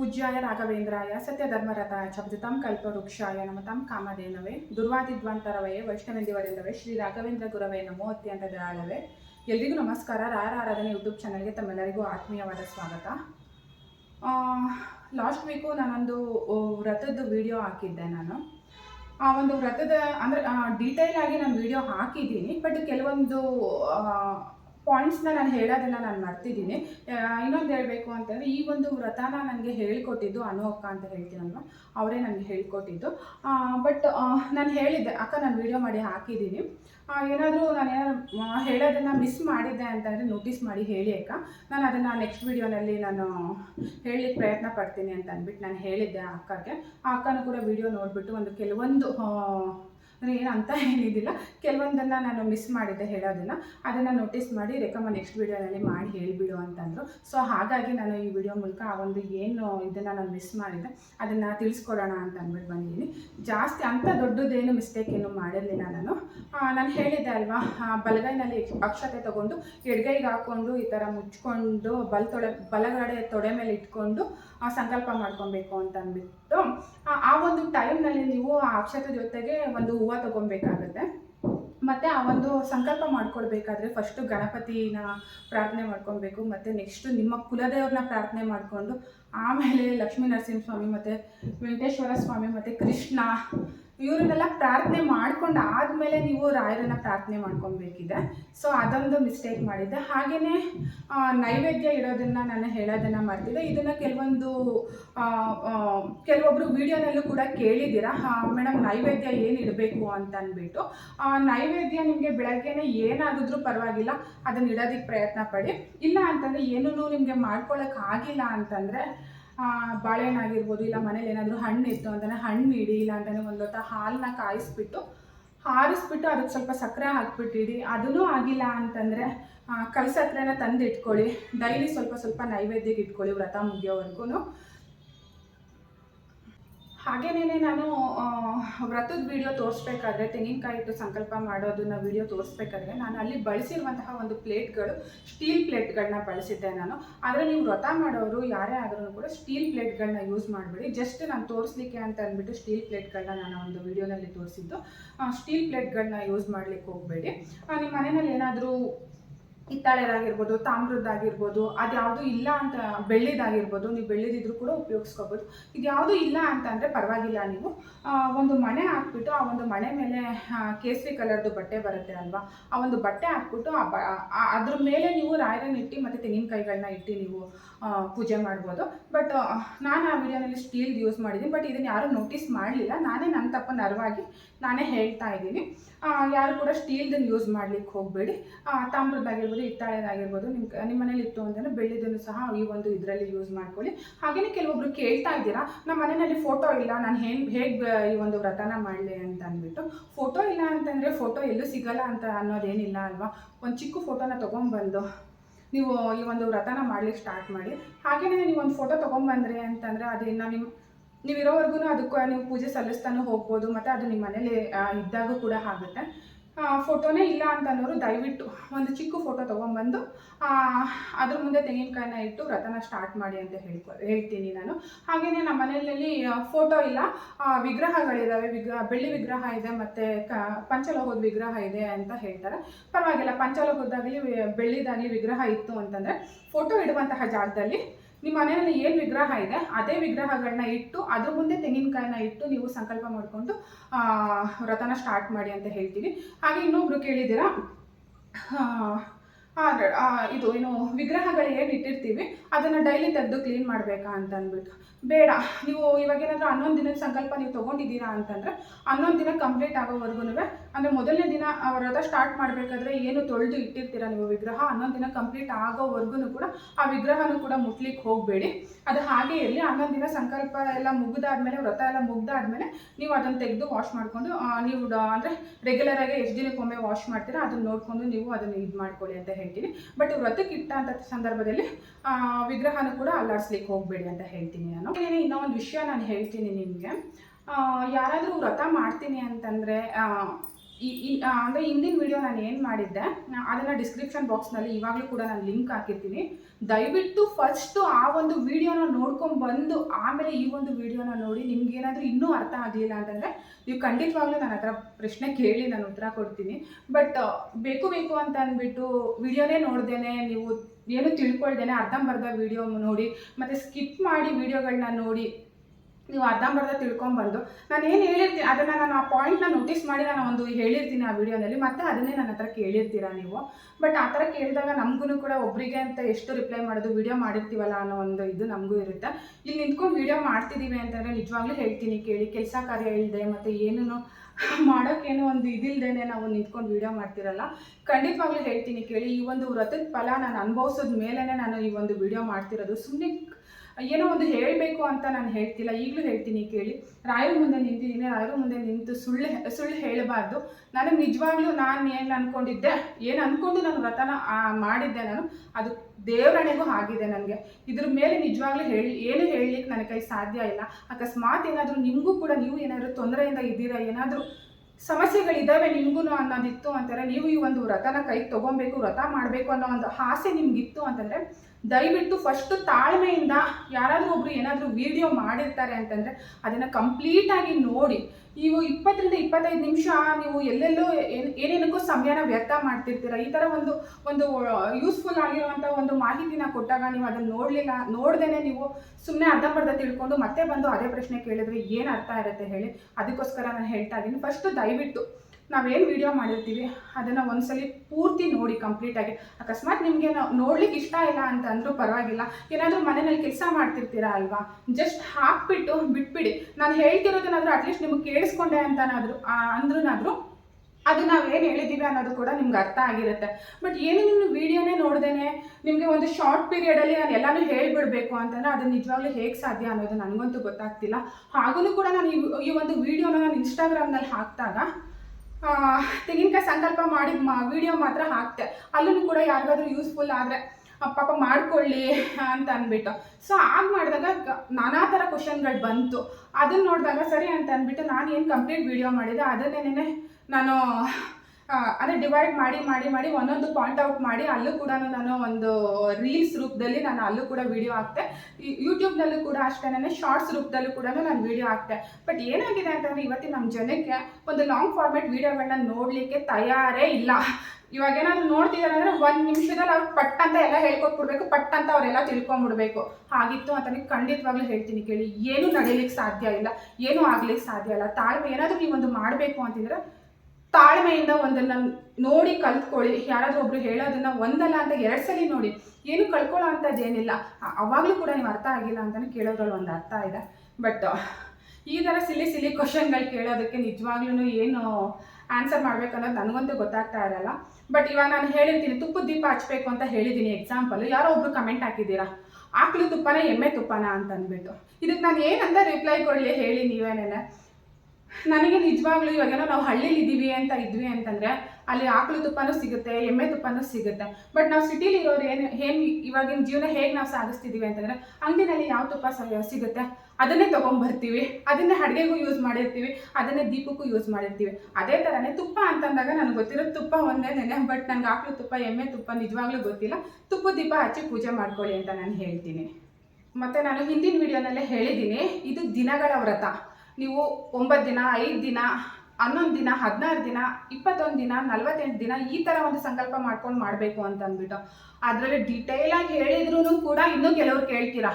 ಪೂಜ್ಯಾಯ ರಾಘವೇಂದ್ರಾಯ, ಸತ್ಯಧರ್ಮರಥಾಯ ವೃಕ್ಷಾಯ ಕಲ್ಪವೃಕ್ಷಾಯ ನಮತಂ ಕಾಮಧೇನವೇ. ದುರ್ವಾದಿದ್ವಂತರವೇ, ವೈಷ್ಣವೇಂದಿವರಿಂದವೇ, ಶ್ರೀ ರಾಘವೇಂದ್ರ ಗುರವೇ ನಮೋ ಅತ್ಯಂತ ದಯಾಳವೇ ಎಲ್ರಿಗೂ ನಮಸ್ಕಾರ. ರಾರ ಆರಾಧನೆ ಯೂಟ್ಯೂಬ್ ಚಾನಲ್ಗೆ ತಮ್ಮೆಲ್ಲರಿಗೂ ಆತ್ಮೀಯವಾದ ಸ್ವಾಗತ. ಲಾಸ್ಟ್ ವೀಕು ನಾನೊಂದು ವ್ರತದ ವಿಡಿಯೋ ಹಾಕಿದ್ದೆ ನಾನು. ಆ, ಒಂದು ವ್ರತದ, ಅಂದರೆ ಡೀಟೇಲ್ ಆಗಿ ನಾನು ವಿಡಿಯೋ ಹಾಕಿದ್ದೀನಿ, ಬಟ್ ಕೆಲವೊಂದು ಪಾಯಿಂಟ್ಸ್ನ ನಾನು ಹೇಳೋದನ್ನು ನಾನು ಮರ್ತಿದ್ದೀನಿ ಇನ್ನೊಂದು ಹೇಳಬೇಕು ಅಂತಂದರೆ, ಈ ಒಂದು ವ್ರತನ ನನಗೆ ಹೇಳಿಕೊಟ್ಟಿದ್ದು ಅನು ಅಕ್ಕ ಅಂತ ಹೇಳ್ತೀನಲ್ವ? ಅವರೇ ನನಗೆ ಹೇಳ್ಕೊಟ್ಟಿದ್ದು. ಬಟ್ ನಾನು ಹೇಳಿದ್ದೆ. ಅಕ್ಕ, ನಾನು ವಿಡಿಯೋ ಮಾಡಿ ಹಾಕಿದ್ದೀನಿ ಏನಾದರೂ ನಾನು ಏನಾದ್ರು ಹೇಳೋದನ್ನು ಮಿಸ್ ಮಾಡಿದ್ದೆ ಅಂತಂದರೆ ನೋಟಿಸ್ ಮಾಡಿ ಹೇಳಿ ಅಕ್ಕ. ನಾನು ಅದನ್ನು ನೆಕ್ಸ್ಟ್ ವಿಡಿಯೋನಲ್ಲಿ ನಾನು ಹೇಳಲಿಕ್ಕೆ ಪ್ರಯತ್ನ ಪಡ್ತೀನಿ ಅಂತ ಅಂದ್ಬಿಟ್ಟು ನಾನು ಹೇಳಿದ್ದೆ ಆ ಅಕ್ಕಗೆ. ಆ ಅಕ್ಕನೂ ಕೂಡ ವಿಡಿಯೋ ನೋಡಿಬಿಟ್ಟು ಒಂದು ಕೆಲವೊಂದು ಅಂದರೆ ಏನು ಅಂತ ಹೇಳಿದ್ದಿಲ್ಲ. ಕೆಲವೊಂದನ್ನು ನಾನು ಮಿಸ್ ಮಾಡಿದ್ದೆ ಹೇಳೋದನ್ನು. ಅದನ್ನು ನೋಟಿಸ್ ಮಾಡಿ ರೇಖಮ್ಮ ನೆಕ್ಸ್ಟ್ ವೀಡಿಯೋನಲ್ಲಿ ಮಾಡಿ ಹೇಳಿಬಿಡು ಅಂತಂದರು. ಸೊ ಹಾಗಾಗಿ ನಾನು ಈ ವಿಡಿಯೋ ಮೂಲಕ ಆ ಒಂದು ಏನು ಇದನ್ನು ನಾನು ಮಿಸ್ ಮಾಡಿದ್ದೆ, ಅದನ್ನು ತಿಳಿಸ್ಕೊಡೋಣ ಅಂತ ಅಂದ್ಬಿಟ್ಟು ಬಂದಿದ್ದೀನಿ. ಜಾಸ್ತಿ ಅಂಥ ದೊಡ್ಡದೇನು ಮಿಸ್ಟೇಕ್ ಏನು ಮಾಡಿರಲಿಲ್ಲ ನಾನು. ನಾನು ಹೇಳಿದ್ದೆ ಅಲ್ವಾ ಬಲಗೈನಲ್ಲಿ ಅಕ್ಷತೆ ತಗೊಂಡು ಎಡ್ಗೈಗೆ ಹಾಕ್ಕೊಂಡು ಈ ಥರ ಮುಚ್ಕೊಂಡು ಬಲ ತೊಡೆ, ಬಲಗಡೆ ತೊಡೆ ಮೇಲೆ ಇಟ್ಕೊಂಡು ಸಂಕಲ್ಪ ಮಾಡ್ಕೊಬೇಕು ಅಂತ ಅಂದ್ಬಿಟ್ಟು, ಆ ಒಂದು ಟೈಮ್ನಲ್ಲಿ ನೀವು ಆ ಅಕ್ಷತೆ ಜೊತೆಗೆ ಒಂದು ಹೂವು ತೊಗೊಬೇಕಾಗತ್ತೆ ಮತ್ತು ಆ ಒಂದು ಸಂಕಲ್ಪ ಮಾಡ್ಕೊಳ್ಬೇಕಾದ್ರೆ ಫಸ್ಟು ಗಣಪತಿನ ಪ್ರಾರ್ಥನೆ ಮಾಡ್ಕೊಬೇಕು ಮತ್ತು ನೆಕ್ಸ್ಟು ನಿಮ್ಮ ಕುಲದೇವ್ರನ್ನ ಪ್ರಾರ್ಥನೆ ಮಾಡಿಕೊಂಡು, ಆಮೇಲೆ ಲಕ್ಷ್ಮೀ ನರಸಿಂಹಸ್ವಾಮಿ ಮತ್ತು ವೆಂಕಟೇಶ್ವರ ಸ್ವಾಮಿ ಮತ್ತು ಕೃಷ್ಣ ಇವರನ್ನೆಲ್ಲ ಪ್ರಾರ್ಥನೆ ಮಾಡ್ಕೊಂಡು ಆದಮೇಲೆ ನೀವು ರಾಯರನ್ನ ಪ್ರಾರ್ಥನೆ ಮಾಡ್ಕೊಬೇಕಿದೆ. ಸೊ ಅದೊಂದು ಮಿಸ್ಟೇಕ್ ಮಾಡಿದ್ದೆ. ಹಾಗೆಯೇ ನೈವೇದ್ಯ ಇಡೋದನ್ನು ನಾನು ಹೇಳೋದನ್ನು ಮಾಡ್ತಿದ್ದೆ ಇದನ್ನು ಕೆಲವೊಂದು ಕೆಲವೊಬ್ಬರು ವಿಡಿಯೋನಲ್ಲೂ ಕೂಡ ಕೇಳಿದ್ದೀರಾ? ಮೇಡಮ್ ನೈವೇದ್ಯ ಏನು ಇಡಬೇಕು ಅಂತ ನೈವೇದ್ಯ ನಿಮಗೆ ಬೆಳಗ್ಗೆನೆ ಏನಾಗಿದ್ರೂ ಪರವಾಗಿಲ್ಲ, ಅದನ್ನ ಇಡೋದಕ್ಕೆ ಪ್ರಯತ್ನ ಪಡಿ. ಇಲ್ಲ ಅಂತಂದರೆ ಏನೂ ನಿಮಗೆ ಮಾಡ್ಕೊಳ್ಳೋಕ್ಕಾಗಿಲ್ಲ ಅಂತಂದರೆ ಬಾಳೆಹಣ್ಣು ಆಗಿರ್ಬೋದು, ಇಲ್ಲ ಮನೇಲಿ ಏನಾದರೂ ಹಣ್ಣು ಇತ್ತು ಅಂತಲೇ ಹಣ್ಣು ಇಡಿ, ಇಲ್ಲ ಅಂತಾನೆ ಒಂದು ಲೋಟ ಹಾಲನ್ನ ಕಾಯಿಸ್ಬಿಟ್ಟು ಹಾರಿಸ್ಬಿಟ್ಟು ಅದಕ್ಕೆ ಸ್ವಲ್ಪ ಸಕ್ಕರೆ ಹಾಕ್ಬಿಟ್ಟಿಡಿ. ಅದೂ ಆಗಿಲ್ಲ ಅಂತಂದರೆ ಕಲ್ ಸಕ್ಕರೆನ ತಂದು ಇಟ್ಕೊಳ್ಳಿ ಡೈಲಿ ಸ್ವಲ್ಪ ಸ್ವಲ್ಪ ನೈವೇದ್ಯಕ್ಕೆ ಇಟ್ಕೊಳ್ಳಿ ವ್ರತ ಮುಗಿಯೋವರೆಗೂ ಹಾಗೇನೇ ನಾನು ವ್ರತದ ವಿಡಿಯೋ ತೋರಿಸ್ಬೇಕಾದ್ರೆ ತೆಂಗಿನಕಾಯಿ ಇಟ್ಟು ಸಂಕಲ್ಪ ಮಾಡೋದನ್ನ ವಿಡಿಯೋ ತೋರಿಸ್ಬೇಕಾದ್ರೆ, ನಾನು ಅಲ್ಲಿ ಬಳಸಿರುವಂತಹ ಒಂದು ಪ್ಲೇಟ್ಗಳು, ಸ್ಟೀಲ್ ಪ್ಲೇಟ್ಗಳನ್ನ ಬಳಸಿದ್ದೆ ನಾನು. ಆದರೆ ನೀವು ವ್ರತ ಮಾಡೋರು ಯಾರೇ ಆದರೂ ಕೂಡ ಸ್ಟೀಲ್ ಪ್ಲೇಟ್ಗಳನ್ನ ಯೂಸ್ ಮಾಡಬೇಡಿ. ಜಸ್ಟ್ ನಾನು ತೋರಿಸ್ಲಿಕ್ಕೆ ಅಂತ ಅಂದ್ಬಿಟ್ಟು ಸ್ಟೀಲ್ ಪ್ಲೇಟ್ಗಳನ್ನ ನಾನು ಒಂದು ವಿಡಿಯೋನಲ್ಲಿ ತೋರಿಸಿದ್ದು. ಸ್ಟೀಲ್ ಪ್ಲೇಟ್ಗಳನ್ನ ಯೂಸ್ ಮಾಡ್ಲಿಕ್ಕೆ ಹೋಗಬೇಡಿ. ನಿಮ್ಮ ಮನೆಯಲ್ಲಿ ಏನಾದರೂ ಹಿತ್ತಾಳೆದಾಗಿರ್ಬೋದು ತಾಮ್ರದ್ದಾಗಿರ್ಬೋದು ಅದು ಯಾವುದೂ ಇಲ್ಲ ಅಂತ ಬೆಳ್ಳಿದಾಗಿರ್ಬೋದು, ನೀವು ಬೆಳ್ಳಿದಿದ್ರು ಕೂಡ ಉಪಯೋಗಿಸ್ಕೋಬೋದು. ಇದು ಯಾವುದು ಇಲ್ಲ ಅಂತಂದರೆ ಪರವಾಗಿಲ್ಲ ನೀವು. ಒಂದು ಮಣೆ ಹಾಕ್ಬಿಟ್ಟು ಆ ಒಂದು ಮಣೆ ಮೇಲೆ ಕೇಸರಿ ಕಲರ್ದು ಬಟ್ಟೆ ಬರುತ್ತೆ ಅಲ್ವಾ? ಆ ಒಂದು ಬಟ್ಟೆ ಹಾಕ್ಬಿಟ್ಟು ಆ ಬ ಅದ್ರ ಮೇಲೆ ನೀವು ರಾಯರನ್ನು ಇಟ್ಟು ಮತ್ತು ತೆಂಗಿನಕಾಯಿಗಳನ್ನ ಇಟ್ಟು ನೀವು ಪೂಜೆ ಮಾಡ್ಬೋದು. ಬಟ್ ನಾನು ಆ ವಿಡಿಯೋನಲ್ಲಿ ಸ್ಟೀಲ್ ಯೂಸ್ ಮಾಡಿದ್ದೀನಿ. ಬಟ್ ಇದನ್ನು ಯಾರೂ ನೋಟಿಸ್ ಮಾಡಲಿಲ್ಲ. ನಾನೇ ನನ್ನ ತಪ್ಪ ನರವಾಗಿ ನಾನೇ ಹೇಳ್ತಾ ಇದ್ದೀನಿ. ಯಾರು ಕೂಡ ಸ್ಟೀಲ್ದನ್ನು ಯೂಸ್ ಮಾಡ್ಲಿಕ್ಕೆ ಹೋಗಬೇಡಿ. ತಾಮ್ರದ್ದಾಗಿರ್ಬೋದು ಹಿತ್ತಾಳೆದಾಗಿರ್ಬೋದು ನಿಮ್ಮ ನಿಮ್ಮ ಮನೇಲಿ ಇತ್ತು ಅಂತಂದರೆ ಬೆಳ್ಳಿದನ್ನು ಸಹ ಈ ಒಂದು ಇದರಲ್ಲಿ ಯೂಸ್ ಮಾಡ್ಕೊಳ್ಳಿ. ಹಾಗೆಯೇ ಕೆಲವೊಬ್ರು ಕೇಳ್ತಾ ಇದ್ದೀರಾ ನಮ್ಮ ಮನೆಯಲ್ಲಿ ಫೋಟೋ ಇಲ್ಲ, ನಾನು ಹೇಗೆ ಹೇಗೆ ಈ ಒಂದು ವ್ರತನ ಮಾಡಲಿ ಅಂತ ಅಂದ್ಬಿಟ್ಟು? ಫೋಟೋ ಇಲ್ಲ ಅಂತಂದರೆ ಫೋಟೋ ಎಲ್ಲೂ ಸಿಗಲ್ಲ ಅಂತ ಅನ್ನೋದೇನಿಲ್ಲ ಅಲ್ವಾ? ಒಂದು ಚಿಕ್ಕ ಫೋಟೋನ ತೊಗೊಂಬಂದು ನೀವು ಈ ಒಂದು ವ್ರತನ ಮಾಡ್ಲಿಕ್ಕೆ ಸ್ಟಾರ್ಟ್ ಮಾಡಿ. ಹಾಗೆಯೇ ನೀವು ಒಂದು ಫೋಟೋ ತೊಗೊಂಬಂದ್ರಿ ಅಂತಂದರೆ ಅದನ್ನು ನಿಮ್ಮ ನೀವು ಇರೋವರೆಗೂ ಅದಕ್ಕೆ ನೀವು ಪೂಜೆ ಸಲ್ಲಿಸ್ತಾನೂ ಹೋಗ್ಬೋದು, ಮತ್ತು ಅದು ನಿಮ್ಮ ಮನೇಲಿ ಇದ್ದಾಗೂ ಕೂಡ ಆಗುತ್ತೆ. ಫೋಟೋನೇ ಇಲ್ಲ ಅಂತ ಅನ್ನೋರು ದಯವಿಟ್ಟು ಒಂದು ಚಿಕ್ಕ ಫೋಟೋ ತೊಗೊಂಬಂದು ಅದ್ರ ಮುಂದೆ ತೆಂಗಿನಕಾಯಿನ ಇಟ್ಟು ವ್ರತನ ಸ್ಟಾರ್ಟ್ ಮಾಡಿ ಅಂತ ಹೇಳ್ಕೊ, ಹೇಳ್ತೀನಿ ನಾನು. ಹಾಗೆಯೇ ನಮ್ಮ ಮನೆಯಲ್ಲಿ ಫೋಟೋ ಇಲ್ಲ. ವಿಗ್ರಹಗಳಿದ್ದಾವೆ ವಿಗ್ರಹ ಬೆಳ್ಳಿ ವಿಗ್ರಹ ಇದೆ ಮತ್ತು ಕ, ಪಂಚಲೋಹದ ವಿಗ್ರಹ ಇದೆ ಅಂತ ಹೇಳ್ತಾರೆ. ಪರವಾಗಿಲ್ಲ, ಪಂಚಲೋಹದಾಗಲಿ, ಬೆಳ್ಳಿದಾಗಲಿ ವಿಗ್ರಹ ಇತ್ತು ಅಂತಂದರೆ, ಫೋಟೋ ಇಡುವಂತಹ ಜಾಗದಲ್ಲಿ ನಿಮ್ಮ ಮನೆಯಲ್ಲಿ ಏನು ವಿಗ್ರಹ ಇದೆ, ಅದೇ ವಿಗ್ರಹಗಳನ್ನ ಇಟ್ಟು, ಅದ್ರ ಮುಂದೆ ತೆಂಗಿನಕಾಯಿನ ಇಟ್ಟು ನೀವು ಸಂಕಲ್ಪ ಮಾಡಿಕೊಂಡು ವ್ರತನ ಸ್ಟಾರ್ಟ್ ಮಾಡಿ ಅಂತ ಹೇಳ್ತೀವಿ. ಹಾಗೆ ಇನ್ನೊಬ್ರು ಕೇಳಿದ್ದೀರಾ? ಇದು ಏನು ವಿಗ್ರಹಗಳು ಏನು ಇಟ್ಟಿರ್ತೀವಿ, ಅದನ್ನು ಡೈಲಿ ತೆಗೆದು ಕ್ಲೀನ್ ಮಾಡಬೇಕಾ ಅಂತ ಅಂದ್ಬಿಟ್ಟು. ಬೇಡ, ನೀವು ಇವಾಗ ಏನಾದರೂ ಹನ್ನೊಂದು ದಿನದ ಸಂಕಲ್ಪ ನೀವು ತೊಗೊಂಡಿದ್ದೀರಾ ಅಂತಂದರೆ, ಹನ್ನೊಂದು ದಿನ ಕಂಪ್ಲೀಟ್ ಆಗೋವರೆಗೂ ಅಂದರೆ ಮೊದಲನೇ ದಿನ ವ್ರತ ಸ್ಟಾರ್ಟ್ ಮಾಡಬೇಕಾದ್ರೆ ಏನು ತೊಳೆದು ಇಟ್ಟಿರ್ತೀರ ನೀವು ವಿಗ್ರಹ? ಹನ್ನೊಂದು ದಿನ ಕಂಪ್ಲೀಟ್ ಆಗೋವರೆಗೂ ಕೂಡ ಆ ವಿಗ್ರಹನೂ ಕೂಡ ಮುಟ್ಲಿಕ್ಕೆ ಹೋಗಬೇಡಿ. ಅದು ಹಾಗೆ ಇರಲಿ. ಹನ್ನೊಂದು ದಿನ ಸಂಕಲ್ಪ ಎಲ್ಲ ಮುಗಿದಾದ್ಮೇಲೆ, ವ್ರತ ಎಲ್ಲ ಮುಗಿದಾದ್ಮೇಲೆ ನೀವು ಅದನ್ನು ತೆಗೆದು ವಾಶ್ ಮಾಡಿಕೊಂಡು ನೀವು ಅಂದರೆ ರೆಗ್ಯುಲರಾಗಿ ಎಷ್ಟು ದಿನಕ್ಕೊಮ್ಮೆ ವಾಶ್ ಮಾಡ್ತೀರಾ ಅದನ್ನು ನೋಡಿಕೊಂಡು ನೀವು ಅದನ್ನು ಇದು ಮಾಡ್ಕೊಳ್ಳಿ ಅಂತ ಹೇಳ್ತೀನಿ. ಬಟ್ ವ್ರತಕ್ಕೆ ಇಟ್ಟಂಥ ಸಂದರ್ಭದಲ್ಲಿ ವಿಗ್ರಹನೂ ಕೂಡ ಅಲ್ಲಾಡಿಸ್ಲಿಕ್ಕೆ ಹೋಗಬೇಡಿ ಅಂತ ಹೇಳ್ತೀನಿ ನಾನು. ಏನೇ ಇನ್ನೊಂದು ವಿಷಯ ನಾನು ಹೇಳ್ತೀನಿ ನಿಮಗೆ. ಯಾರಾದರೂ ವ್ರತ ಮಾಡ್ತೀನಿ ಅಂತಂದರೆ ಈ ಅಂದ್ರೆ ಹಿಂದಿನ ವಿಡಿಯೋ ನಾನು ಏನು ಮಾಡಿದ್ದೆ ಅದನ್ನು ಅದನ್ನ ಡಿಸ್ಕ್ರಿಪ್ಷನ್ ಬಾಕ್ಸ್ನಲ್ಲಿ ಇವಾಗಲೂ ಕೂಡ ನಾನು ಲಿಂಕ್ ಹಾಕಿರ್ತೀನಿ. ದಯವಿಟ್ಟು ಫಸ್ಟು ಆ ಒಂದು ವಿಡಿಯೋನ ನೋಡ್ಕೊಂಡು ಬಂದು ಆಮೇಲೆ ಈ ಒಂದು ವಿಡಿಯೋನ ನೋಡಿ ನಿಮ್ಗೆ ಏನಾದರೂ ಇನ್ನೂ ಅರ್ಥ ಆಗಲಿಲ್ಲ ಅಂತಂದರೆ ನೀವು ಖಂಡಿತವಾಗ್ಲೂ ನನ್ನ ಹತ್ರ ಪ್ರಶ್ನೆ ಕೇಳಿ ನಾನು ಉತ್ತರ ಕೊಡ್ತೀನಿ. ಬಟ್ ಬೇಕು ಬೇಕು ಅಂತ ಅಂದ್ಬಿಟ್ಟು ವಿಡಿಯೋನೇ ನೋಡ್ದೇನೆ, ನೀವು ಏನು ತಿಳ್ಕೊಳ್ದೇನೆ ಅರ್ಧಂಬರ್ಧ ವಿಡಿಯೋ ನೋಡಿ, ಮತ್ತು ಸ್ಕಿಪ್ ಮಾಡಿ ವಿಡಿಯೋಗಳನ್ನ ನೋಡಿ ನೀವು ಅರ್ಧಂಬರ್ಧ ತಿಳ್ಕೊಂಬಂದು ನಾನು ಏನು ಹೇಳಿರ್ತೀನಿ ಅದನ್ನು ನಾನು ಆ ಪಾಯಿಂಟ್ನ ನೋಟಿಸ್ ಮಾಡಿ ನಾನು ಒಂದು ಹೇಳಿರ್ತೀನಿ ಆ ವಿಡಿಯೋನಲ್ಲಿ ಮತ್ತೆ ಅದನ್ನೇ ನನ್ನ ಹತ್ರ ಕೇಳಿರ್ತೀರಾ ನೀವು? ಬಟ್ ಆ ಥರ ಕೇಳಿದಾಗ ನಮಗೂ ಕೂಡ ಒಬ್ಬರಿಗೆ ಅಂತ ಎಷ್ಟು ರಿಪ್ಲೈ ಮಾಡೋದು, ವಿಡಿಯೋ ಮಾಡಿರ್ತೀವಲ್ಲ ಅನ್ನೋ ಒಂದು ಇದು ನಮಗೂ ಇರುತ್ತೆ. ಇಲ್ಲಿ ನಿಂತ್ಕೊಂಡು ವಿಡಿಯೋ ಮಾಡ್ತಿದ್ದೀವಿ ಅಂತಂದರೆ ನಿಜವಾಗ್ಲೂ ಹೇಳ್ತೀನಿ ಕೇಳಿ, ಕೆಲಸ ಕಾರ್ಯ ಇಲ್ಲದೆ ಮತ್ತು ಏನೂ ಮಾಡೋಕ್ಕೇನೋ ಒಂದು ಇದಿಲ್ಲದೇ ನಾವು ನಿಂತ್ಕೊಂಡು ವಿಡಿಯೋ ಮಾಡ್ತಿರಲ್ಲ, ಖಂಡಿತವಾಗ್ಲೂ ಹೇಳ್ತೀನಿ ಕೇಳಿ. ಈ ಒಂದು ವ್ರತದ ಫಲ ನಾನು ಅನುಭವಿಸೋದ ಮೇಲೇ ನಾನು ಈ ಒಂದು ವಿಡಿಯೋ ಮಾಡ್ತಿರೋದು. ಸುಮ್ಮನೆ ಏನೋ ಒಂದು ಹೇಳಬೇಕು ಅಂತ ನಾನು ಹೇಳ್ತಿಲ್ಲ. ಈಗಲೂ ಹೇಳ್ತೀನಿ ಕೇಳಿ. ರಾಯರ ಮುಂದೆ ನಿಂತಿದ್ದೀನಿ. ರಾಯರ ಮುಂದೆ ನಿಂತು ಸುಳ್ಳು ಸುಳ್ಳು ಹೇಳಬಾರ್ದು. ನನಗೆ ನಿಜವಾಗ್ಲೂ ನಾನು ಏನು ಅಂದ್ಕೊಂಡಿದ್ದೆ ಏನು ಅಂದ್ಕೊಂಡು ನಾನು ವ್ರತನ ಮಾಡಿದ್ದೆ ನಾನು, ಅದು ದೇವರಣೆಗೂ ಆಗಿದೆ ನನಗೆ. ಇದ್ರ ಮೇಲೆ ನಿಜವಾಗ್ಲೂ ಹೇಳಿ, ಏನು ಹೇಳಲಿಕ್ಕೆ ನನ್ನ ಕೈ ಸಾಧ್ಯ ಇಲ್ಲ. ಅಕಸ್ಮಾತ್ ಏನಾದರೂ ನಿಮಗೂ ಕೂಡ ನೀವು ಏನಾದರೂ ತೊಂದರೆಯಿಂದ ಇದ್ದೀರಾ, ಏನಾದರೂ ಸಮಸ್ಯೆಗಳಿದ್ದಾವೆ ನಿಮಗೂ ಅನ್ನೋದಿತ್ತು ಅಂತಾರೆ ನೀವು ಈ ಒಂದು ವ್ರತನ ಕೈಗೆ ತೊಗೊಬೇಕು, ವ್ರತ ಮಾಡಬೇಕು ಅನ್ನೋ ಒಂದು ಆಸೆ ನಿಮಗಿತ್ತು ಅಂತಂದರೆ ದಯವಿಟ್ಟು ಫಸ್ಟು ತಾಳ್ಮೆಯಿಂದ ಯಾರಾದರೂ ಒಬ್ರು ಏನಾದರೂ ವಿಡಿಯೋ ಮಾಡಿರ್ತಾರೆ ಅಂತಂದರೆ ಅದನ್ನು ಕಂಪ್ಲೀಟಾಗಿ ನೋಡಿ. ನೀವು ಇಪ್ಪತ್ತರಿಂದ ಇಪ್ಪತ್ತೈದು ನಿಮಿಷ ನೀವು ಎಲ್ಲೆಲ್ಲೋ ಏನ್ ಏನೇನಕ್ಕೂ ಸಮಯನ ವ್ಯರ್ಥ ಮಾಡ್ತಿರ್ತೀರ? ಈ ಥರ ಒಂದು ಒಂದು ಯೂಸ್ಫುಲ್ ಆಗಿರುವಂಥ ಒಂದು ಮಾಹಿತಿನ ಕೊಟ್ಟಾಗ ನೀವು ಅದನ್ನು ನೋಡಲಿಲ್ಲ ನೋಡ್ದೇನೆ ನೀವು ಸುಮ್ಮನೆ ಅರ್ಧಂಬರ್ಧ ತಿಳ್ಕೊಂಡು ಮತ್ತೆ ಬಂದು ಅದೇ ಪ್ರಶ್ನೆ ಕೇಳಿದ್ರೆ ಏನು ಅರ್ಥ ಇರುತ್ತೆ ಹೇಳಿ? ಅದಕ್ಕೋಸ್ಕರ ನಾನು ಹೇಳ್ತಾ ಇದ್ದೀನಿ. ಫಸ್ಟು ದಯವಿಟ್ಟು ನಾವೇನು ವಿಡಿಯೋ ಮಾಡಿರ್ತೀವಿ, ಅದನ್ನು ಒಂದ್ಸಲಿ ಪೂರ್ತಿ ನೋಡಿ ಕಂಪ್ಲೀಟಾಗಿ ಅಕಸ್ಮಾತ್ ನಿಮಗೆ ನೋಡ್ಲಿಕ್ಕೆ ಇಷ್ಟ ಇಲ್ಲ ಅಂತ ಅಂದರೂ ಪರವಾಗಿಲ್ಲ. ಏನಾದರೂ ಮನೆಯಲ್ಲಿ ಕೆಲಸ ಮಾಡ್ತಿರ್ತೀರಾ ಅಲ್ವಾ? ಜಸ್ಟ್ ಹಾಕ್ಬಿಟ್ಟು ಬಿಟ್ಬಿಡಿ. ನಾನು ಹೇಳ್ತಿರೋದನ್ನಾದರೂ ಅಟ್ಲೀಸ್ಟ್ ನಿಮಗೆ ಕೇಳಿಸ್ಕೊಂಡೆ ಅಂತನಾದರೂ ಅಂದ್ರೂನಾದರೂ ಅದು ನಾವು ಏನು ಹೇಳಿದ್ದೀವಿ ಅನ್ನೋದು ಕೂಡ ನಿಮ್ಗೆ ಅರ್ಥ ಆಗಿರುತ್ತೆ. ಬಟ್ ಏನು ನಿಮ್ಮ ವಿಡಿಯೋನೇ ನೋಡ್ದೇನೆ, ನಿಮಗೆ ಒಂದು ಶಾರ್ಟ್ ಪೀರಿಯಡಲ್ಲಿ ನಾನು ಎಲ್ಲನೂ ಹೇಳಿಬಿಡಬೇಕು ಅಂತಂದರೆ ಅದು ನಿಜವಾಗ್ಲೂ ಹೇಗೆ ಸಾಧ್ಯ ಅನ್ನೋದು ನನಗಂತೂ ಗೊತ್ತಾಗ್ತಿಲ್ಲ. ಹಾಗೂ ಕೂಡ ನಾನು ಈ ಒಂದು ವಿಡಿಯೋನ ನಾನು ಇನ್ಸ್ಟಾಗ್ರಾಮ್ನಲ್ಲಿ ಹಾಕಿದಾಗ ತೆಂಗಿನಕಾಯಿ ಸಂಕಲ್ಪ ಮಾಡಿದ ಮಾ ವಿಡಿಯೋ ಮಾತ್ರ ಹಾಕ್ತೆ. ಅಲ್ಲೂ ಕೂಡ ಯಾರಿಗಾದ್ರೂ ಯೂಸ್ಫುಲ್ ಆದರೆ ಪಾಪ ಮಾಡ್ಕೊಳ್ಳಿ ಅಂತ ಅಂದ್ಬಿಟ್ಟು. ಸೊ ಆಗ ಮಾಡಿದಾಗ ನಾನಾ ಥರ ಕ್ವಶನ್ಗಳು ಬಂತು. ಅದನ್ನ ನೋಡಿದಾಗ ಸರಿ ಅಂತ ಅಂದ್ಬಿಟ್ಟು ನಾನು ಏನು ಕಂಪ್ಲೀಟ್ ವಿಡಿಯೋ ಮಾಡಿದೆ ಅದನ್ನೇನೆ ನಾನು ಆ, ಅದೇ ಡಿವೈಡ್ ಮಾಡಿ ಮಾಡಿ ಮಾಡಿ ಒಂದೊಂದು ಪಾಯಿಂಟ್ ಔಟ್ ಮಾಡಿ ಅಲ್ಲೂ ಕೂಡ ನಾನು ಒಂದು ರೀಲ್ಸ್ ರೂಪದಲ್ಲಿ ನಾನು ಅಲ್ಲೂ ಕೂಡ ವಿಡಿಯೋ ಹಾಕ್ತೆ. ಯೂಟ್ಯೂಬ್ನಲ್ಲೂ ಕೂಡ ಅಷ್ಟೇ ಶಾರ್ಟ್ಸ್ ರೂಪದಲ್ಲೂ ಕೂಡ ನಾನು ವಿಡಿಯೋ ಹಾಕ್ತೆ. ಬಟ್ ಏನಾಗಿದೆ ಅಂತಂದರೆ ಇವತ್ತಿನ ನಮ್ಮ ಜನಕ್ಕೆ ಒಂದು ಲಾಂಗ್ ಫಾರ್ಮೆಟ್ ವಿಡಿಯೋಗಳನ್ನ ನೋಡಲಿಕ್ಕೆ ತಯಾರೇ ಇಲ್ಲ. ಇವಾಗ ಏನಾದ್ರು ನೋಡ್ತಿದ್ದಾರೆ ಅಂದ್ರೆ ಒಂದ್ ನಿಮಿಷದಲ್ಲಿ ಅವ್ರು ಪಟ್ ಅಂತ ಎಲ್ಲ ಹೇಳ್ಕೊಟ್ಬಿಡ್ಬೇಕು ಪಟ್ ಅಂತ ಅವರೆಲ್ಲ ತಿಳ್ಕೊಂಡ್ಬಿಡ್ಬೇಕು ಹಾಗಿತ್ತು ಅಂತಲೇ ಖಂಡಿತವಾಗ್ಲೂ ಹೇಳ್ತೀನಿ ಕೇಳಿ. ಏನು ನಡೀಲಿಕ್ಕೆ ಸಾಧ್ಯ ಇಲ್ಲ ಏನು ಆಗ್ಲಿಕ್ಕೆ ಸಾಧ್ಯ ಇಲ್ಲ. ತಾಳ್ಮೆ ಏನಾದರೂ ನೀವೊಂದು ಮಾಡಬೇಕು ಅಂತಂದರೆ ತಾಳ್ಮೆಯಿಂದ ಒಂದನ್ನು ನೋಡಿ ಕಲ್ತ್ಕೊಳ್ಳಿ. ಯಾರಾದರೂ ಒಬ್ರು ಹೇಳೋದನ್ನ ಒಂದಲ್ಲ ಅಂತ ಎರಡು ಸಲ ನೋಡಿ. ಏನು ಕಳ್ಕೊಳ್ಳೋ ಅಂಥದ್ದು ಏನಿಲ್ಲ. ಅವಾಗಲೂ ಕೂಡ ನೀವು ಅರ್ಥ ಆಗಿಲ್ಲ ಅಂತಲೇ ಕೇಳೋದ್ರಲ್ಲಿ ಒಂದು ಅರ್ಥ ಇದೆ. ಬಟ್ ಈ ಥರ ಸಿಲಿ ಸಿಲಿ ಕ್ವಶನ್ಗಳು ಕೇಳೋದಕ್ಕೆ ನಿಜವಾಗ್ಲೂ ಏನು ಆನ್ಸರ್ ಮಾಡ್ಬೇಕನ್ನೋದು ನನಗಂತೂ ಗೊತ್ತಾಗ್ತಾ ಇರಲ್ಲ. ಬಟ್ ಇವಾಗ ನಾನು ಹೇಳಿರ್ತೀನಿ, ತುಪ್ಪದ ದೀಪ ಹಚ್ಬೇಕು ಅಂತ ಹೇಳಿದ್ದೀನಿ ಎಕ್ಸಾಂಪಲ್ ಯಾರೋ ಒಬ್ರು ಕಮೆಂಟ್ ಹಾಕಿದ್ದೀರಾ? ಆಕಳು ತುಪ್ಪನ, ಎಮ್ಮೆ ತುಪ್ಪನ ಅಂತ ಅಂದ್ಬಿಟ್ಟು ಇದಕ್ಕೆ ನಾನು ಏನಂತ ರಿಪ್ಲೈ ಕೊಡಲಿ ಹೇಳಿ ನೀವೇನೇನೆ. ನನಗೆ ನಿಜವಾಗ್ಲೂ ಇವಾಗೆಲ್ಲ ನಾವು ಹಳ್ಳಿಲಿ ಇದ್ದೀವಿ ಅಂತ ಇದ್ವಿ ಅಂತಂದರೆ ಅಲ್ಲಿ ಆಕಳು ತುಪ್ಪನೂ ಸಿಗುತ್ತೆ, ಎಮ್ಮೆ ತುಪ್ಪನೂ ಸಿಗುತ್ತೆ. ಬಟ್ ನಾವು ಸಿಟಿಲಿ ಇರೋರು ಏನು ಏನು ಇವಾಗಿನ ಜೀವನ ಹೇಗೆ ನಾವು ಸಾಗಿಸ್ತಿದ್ದೀವಿ ಅಂತಂದರೆ ಅಂಗಡಿನಲ್ಲಿ ಯಾವ ತುಪ್ಪ ಸಿಗುತ್ತೆ ಅದನ್ನೇ ತಗೊಂಡ್ಬರ್ತೀವಿ ಅದನ್ನೇ ಅಡುಗೆಗೂ ಯೂಸ್ ಮಾಡಿರ್ತೀವಿ, ಅದನ್ನೇ ದೀಪಕ್ಕೂ ಯೂಸ್ ಮಾಡಿರ್ತೀವಿ. ಅದೇ ಥರನೇ ತುಪ್ಪ ಅಂತಂದಾಗ ನನಗೆ ಗೊತ್ತಿರೋ ತುಪ್ಪ ಒಂದೇ ನೆನೆ ಬಟ್ ನಂಗೆ ಆಕಳು ತುಪ್ಪ, ಎಮ್ಮೆ ತುಪ್ಪ ನಿಜವಾಗ್ಲೂ ಗೊತ್ತಿಲ್ಲ. ತುಪ್ಪ ದೀಪ ಹಚ್ಚಿ ಪೂಜೆ ಮಾಡ್ಕೊಳ್ಳಿ ಅಂತ ನಾನು ಹೇಳ್ತೀನಿ. ಮತ್ತು ನಾನು ಹಿಂದಿನ ವಿಡಿಯೋನಲ್ಲೇ ಹೇಳಿದ್ದೀನಿ ಇದು ದಿನಗಳ ವ್ರತ. ನೀವು ಒಂಬತ್ತು ದಿನ, ಐದು ದಿನ, ಹನ್ನೊಂದು ದಿನ, ಹದಿನಾರು ದಿನ, ಇಪ್ಪತ್ತೊಂದು ದಿನ, ನಲ್ವತ್ತೆಂಟು ದಿನ ಈ ಥರ ಒಂದು ಸಂಕಲ್ಪ ಮಾಡ್ಕೊಂಡು ಮಾಡಬೇಕು ಅಂತ ಅಂದ್ಬಿಟ್ಟು ಅದರಲ್ಲಿ ಡಿಟೇಲಾಗಿ ಹೇಳಿದ್ರು ಕೂಡ ಇನ್ನೂ ಕೆಲವರು ಕೇಳ್ತೀರಾ.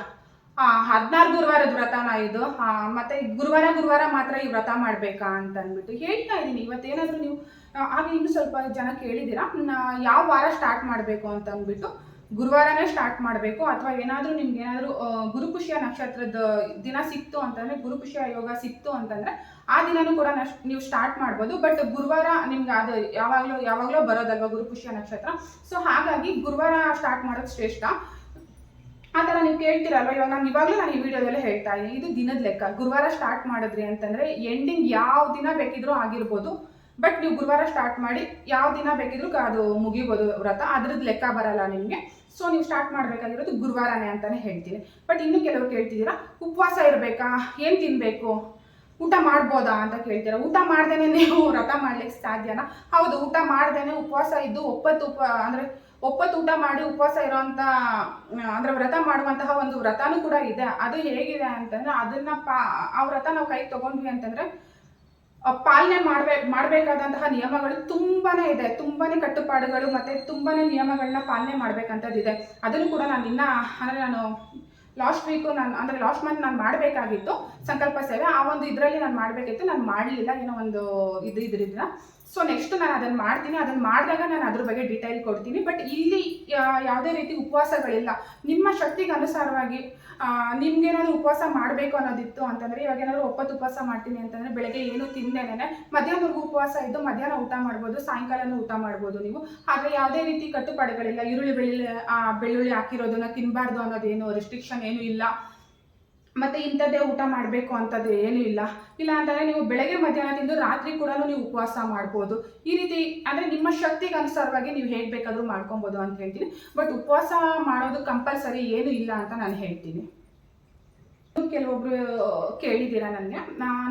ಹದಿನಾರು ಗುರುವಾರದ ವ್ರತನ ಇದು. ಮತ್ತೆ ಗುರುವಾರ ಗುರುವಾರ ಮಾತ್ರ ಈ ವ್ರತ ಮಾಡಬೇಕಾ ಅಂತ ಅಂದ್ಬಿಟ್ಟು ಹೇಳ್ತಾ ಇದ್ದೀನಿ. ಇವತ್ತೇನಾದರೂ ನೀವು ಆಗ ಇನ್ನು ಇನ್ನೂ ಸ್ವಲ್ಪ ಜನ ಕೇಳಿದ್ದೀರಾ? ಯಾವ ವಾರ ಸ್ಟಾರ್ಟ್ ಮಾಡಬೇಕು ಅಂತ ಅಂದ್ಬಿಟ್ಟು ಗುರುವಾರನೇ ಸ್ಟಾರ್ಟ್ ಮಾಡಬೇಕು ಅಥವಾ ಏನಾದರೂ ನಿಮ್ಗೆ ಏನಾದರೂ ಗುರುಪುಷ್ಯ ನಕ್ಷತ್ರದ ದಿನ ಸಿಕ್ತು ಅಂತಂದರೆ ಗುರುಪುಷ್ಯ ಯೋಗ ಸಿಕ್ತು ಅಂತಂದರೆ, ಆ ದಿನನೂ ಕೂಡ ನೀವು ಸ್ಟಾರ್ಟ್ ಮಾಡ್ಬೋದು. ಬಟ್ ಗುರುವಾರ ನಿಮ್ಗೆ ಅದು ಯಾವಾಗಲೂ ಯಾವಾಗಲೂ ಬರೋದಲ್ವ ಗುರುಪುಷ್ಯ ನಕ್ಷತ್ರ? ಸೊ ಹಾಗಾಗಿ ಗುರುವಾರ ಸ್ಟಾರ್ಟ್ ಮಾಡೋದು ಶ್ರೇಷ್ಠ. ಆ ಥರ ನೀವು ಕೇಳ್ತೀರಲ್ವ? ಇವಾಗ ನಾನು ಇವಾಗಲೂ ನಾನು ಈ ವಿಡಿಯೋದಲ್ಲೇ ಹೇಳ್ತಾ ಇದ್ದೀನಿ. ಇದು ದಿನದ ಲೆಕ್ಕ. ಗುರುವಾರ ಸ್ಟಾರ್ಟ್ ಮಾಡಿದ್ರಿ ಅಂತಂದರೆ ಎಂಡಿಂಗ್ ಯಾವ ದಿನ ಬೇಕಿದ್ರೂ ಆಗಿರ್ಬೋದು. ಬಟ್ ನೀವು ಗುರುವಾರ ಸ್ಟಾರ್ಟ್ ಮಾಡಿ ಯಾವ ದಿನ ಬೇಕಿದ್ರೂ ಅದು ಮುಗಿಬೋದು ವ್ರತ. ಅದ್ರದ್ದು ಲೆಕ್ಕ ಬರಲ್ಲ ನಿಮಗೆ. ಸೊ ನೀವು ಸ್ಟಾರ್ಟ್ ಮಾಡಬೇಕಾಗಿರೋದು ಗುರುವಾರನೇ ಅಂತಲೇ ಹೇಳ್ತೀನಿ. ಬಟ್ ಇನ್ನೂ ಕೆಲವರು ಕೇಳ್ತಿದ್ದೀರಾ, ಉಪವಾಸ ಇರಬೇಕಾ? ಏನು ತಿನ್ನಬೇಕು ಊಟ ಮಾಡ್ಬೋದಾ? ಅಂತ ಕೇಳ್ತೀರಾ. ಊಟ ಮಾಡ್ದೇನೆ ನೀವು ವ್ರತ ಮಾಡ್ಲಿಕ್ಕೆ ಸಾಧ್ಯನಾ? ಹೌದು, ಊಟ ಮಾಡ್ದೇನೆ ಉಪವಾಸ ಇದ್ದು ಒಪ್ಪತ್ತು ಉಪ, ಅಂದರೆ ಒಪ್ಪತ್ತು ಊಟ ಮಾಡಿ ಉಪವಾಸ ಇರೋವಂಥ ಅಂದರೆ ವ್ರತ ಮಾಡುವಂತಹ ಒಂದು ವ್ರತನೂ ಕೂಡ ಇದೆ. ಅದು ಹೇಗಿದೆ ಅಂತಂದರೆ, ಅದನ್ನ ಪಾ, ಆ ವ್ರತ ನಾವು ಕೈಗೆ ತಗೊಂಡ್ವಿ ಅಂತಂದ್ರೆ ಪಾಲನೆ ಮಾಡ್ಬೇಕು ಮಾಡಬೇಕಾದಂತಹ ನಿಯಮಗಳು ತುಂಬಾನೇ ಇದೆ. ತುಂಬಾನೇ ಕಟ್ಟುಪಾಡುಗಳು ಮತ್ತೆ ತುಂಬಾನೇ ನಿಯಮಗಳನ್ನ ಪಾಲನೆ ಮಾಡ್ಬೇಕಂತದಿದೆ ಅದನ್ನು ಕೂಡ ನಾನು ಇನ್ನ ಅಂದ್ರೆ ನಾನು ಲಾಸ್ಟ್ ವೀಕು ನಾನು, ಅಂದರೆ ಲಾಸ್ಟ್ ಮಂತ್ ನಾನು ಮಾಡಬೇಕಾಗಿತ್ತು ಸಂಕಲ್ಪ ಸೇವೆ. ಆ ಒಂದು ಇದರಲ್ಲಿ ನಾನು ಮಾಡಬೇಕಿತ್ತು. ನಾನು ಮಾಡಲಿಲ್ಲ. ಏನೋ ಒಂದು ಇದು ಇದ್ರಿಂದ. ಸೊ ನೆಕ್ಸ್ಟ್ ನಾನು ಅದನ್ನು ಮಾಡ್ತೀನಿ. ಅದನ್ನು ಮಾಡಿದಾಗ ನಾನು ಅದ್ರ ಬಗ್ಗೆ ಡೀಟೈಲ್ ಕೊಡ್ತೀನಿ. ಬಟ್ ಇಲ್ಲಿ ಯಾವುದೇ ರೀತಿ ಉಪವಾಸಗಳಿಲ್ಲ. ನಿಮ್ಮ ಶಕ್ತಿಗೆ ಅನುಸಾರವಾಗಿ ನಿಮ್ಗೇನಾದ್ರು ಉಪವಾಸ ಮಾಡಬೇಕು ಅನ್ನೋದಿತ್ತು ಅಂತಂದರೆ, ಇವಾಗ ಏನಾದ್ರು ಒಪ್ಪತ್ತು ಉಪವಾಸ ಮಾಡ್ತೀನಿ ಅಂತಂದರೆ, ಬೆಳಗ್ಗೆ ಏನು ತಿಂದೇನೆ, ಮಧ್ಯಾಹ್ನವರೆಗೂ ಉಪವಾಸ ಇದ್ದು ಮಧ್ಯಾಹ್ನ ಊಟ ಮಾಡ್ಬೋದು, ಸಾಯಂಕಾಲನೂ ಊಟ ಮಾಡ್ಬೋದು ನೀವು. ಆದರೆ ಯಾವುದೇ ರೀತಿ ಕಟ್ಟುಪಾಡುಗಳಿಲ್ಲ. ಈರುಳ್ಳಿ ಬೆಳ್ಳಿ ಬೆಳ್ಳುಳ್ಳಿ ಹಾಕಿರೋದನ್ನ ತಿನ್ನಬಾರ್ದು ಅನ್ನೋದೇನು ರಿಸ್ಟ್ರಿಕ್ಷನ್ ಏನು ಇಲ್ಲ. ಮತ್ತೆ ಇಂಥದ್ದೇ ಊಟ ಮಾಡಬೇಕು ಅಂಥದ್ದು ಏನೂ ಇಲ್ಲ. ಇಲ್ಲ ಅಂತಂದರೆ ನೀವು ಬೆಳಗ್ಗೆ ಮಧ್ಯಾಹ್ನ ತಿಂದು ರಾತ್ರಿ ಕೂಡ ನೀವು ಉಪವಾಸ ಮಾಡ್ಬೋದು. ಈ ರೀತಿ ಅಂದರೆ ನಿಮ್ಮ ಶಕ್ತಿಗೆ ಅನುಸಾರವಾಗಿ ನೀವು ಹೇಗೆ ಬೇಕಾದರೂ ಮಾಡ್ಕೊಬೋದು ಅಂತ ಹೇಳ್ತೀನಿ. ಬಟ್ ಉಪವಾಸ ಮಾಡೋದು ಕಂಪಲ್ಸರಿ ಏನೂ ಇಲ್ಲ ಅಂತ ನಾನು ಹೇಳ್ತೀನಿ. ಕೆಲವೊಬ್ರು ಕೇಳಿದ್ದೀರಾ ನನಗೆ?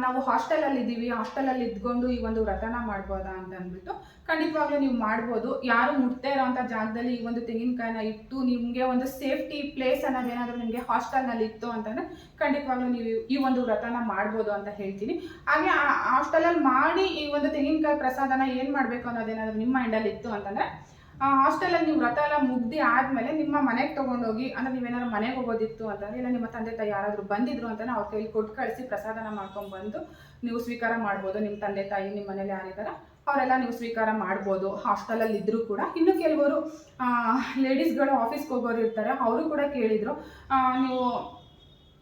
ನಾವು ಹಾಸ್ಟೆಲಲ್ಲಿ ಇದ್ದೀವಿ ಹಾಸ್ಟೆಲಲ್ಲಿ ಇದ್ಕೊಂಡು ಈ ಒಂದು ವ್ರತನ ಮಾಡ್ಬೋದಾ ಅಂತ ಅಂದ್ಬಿಟ್ಟು ಖಂಡಿತವಾಗ್ಲೂ ನೀವು ಮಾಡ್ಬೋದು. ಯಾರು ಮುಟ್ತಾ ಇರೋಂಥ ಜಾಗದಲ್ಲಿ ಈ ಒಂದು ತೆಂಗಿನಕಾಯಿನ ಇಟ್ಟು ನಿಮಗೆ ಒಂದು ಸೇಫ್ಟಿ ಪ್ಲೇಸ್ ಅನ್ನೋದೇನಾದರೂ ನಿಮಗೆ ಹಾಸ್ಟೆಲ್ನಲ್ಲಿ ಇತ್ತು ಅಂತಂದರೆ ಖಂಡಿತವಾಗ್ಲೂ ನೀವು ಈ ಒಂದು ವ್ರತನ ಮಾಡ್ಬೋದು ಅಂತ ಹೇಳ್ತೀನಿ. ಹಾಗೆ ಆ ಹಾಸ್ಟೆಲಲ್ಲಿ ಮಾಡಿ ಈ ಒಂದು ತೆಂಗಿನಕಾಯಿ ಪ್ರಸಾದನ ಏನು ಮಾಡಬೇಕು ಅನ್ನೋದೇನಾದರೂ ನಿಮ್ಮ ಮೈಂಡಲ್ಲಿ ಇತ್ತು ಅಂತಂದರೆ ಹಾಸ್ಟೆಲಲ್ಲಿ ನೀವು ವ್ರತ ಎಲ್ಲ ಮುಗ್ದಿ ಆದಮೇಲೆ ನಿಮ್ಮ ಮನೆಗೆ ತೊಗೊಂಡೋಗಿ, ಅಂದರೆ ನೀವೇನಾದ್ರು ಮನೆಗೆ ಹೋಗೋದಿತ್ತು ಅಂತಂದರೆ ಇಲ್ಲ ನಿಮ್ಮ ತಂದೆ ತಾಯಿ ಯಾರಾದರೂ ಬಂದಿದ್ರು ಅಂತಲೇ ಅವ್ರ ಕೈಲಿ ಕೊಟ್ಟು ಕಳಿಸಿ ಪ್ರಸಾದನ ಮಾಡ್ಕೊಂಡು ಬಂದು ನೀವು ಸ್ವೀಕಾರ ಮಾಡ್ಬೋದು ನಿಮ್ಮ ತಂದೆ ತಾಯಿ ನಿಮ್ಮ ಮನೇಲಿ ಯಾರಿದಾರ, ಅವರೆಲ್ಲ ನೀವು ಸ್ವೀಕಾರ ಮಾಡ್ಬೋದು, ಹಾಸ್ಟೆಲಲ್ಲಿ ಇದ್ದರೂ ಕೂಡ. ಇನ್ನು ಕೆಲವರು ಲೇಡೀಸ್ಗಳು ಆಫೀಸ್ಗೆ ಹೋಗೋರು ಇರ್ತಾರೆ, ಅವರು ಕೂಡ ಕೇಳಿದರು ನೀವು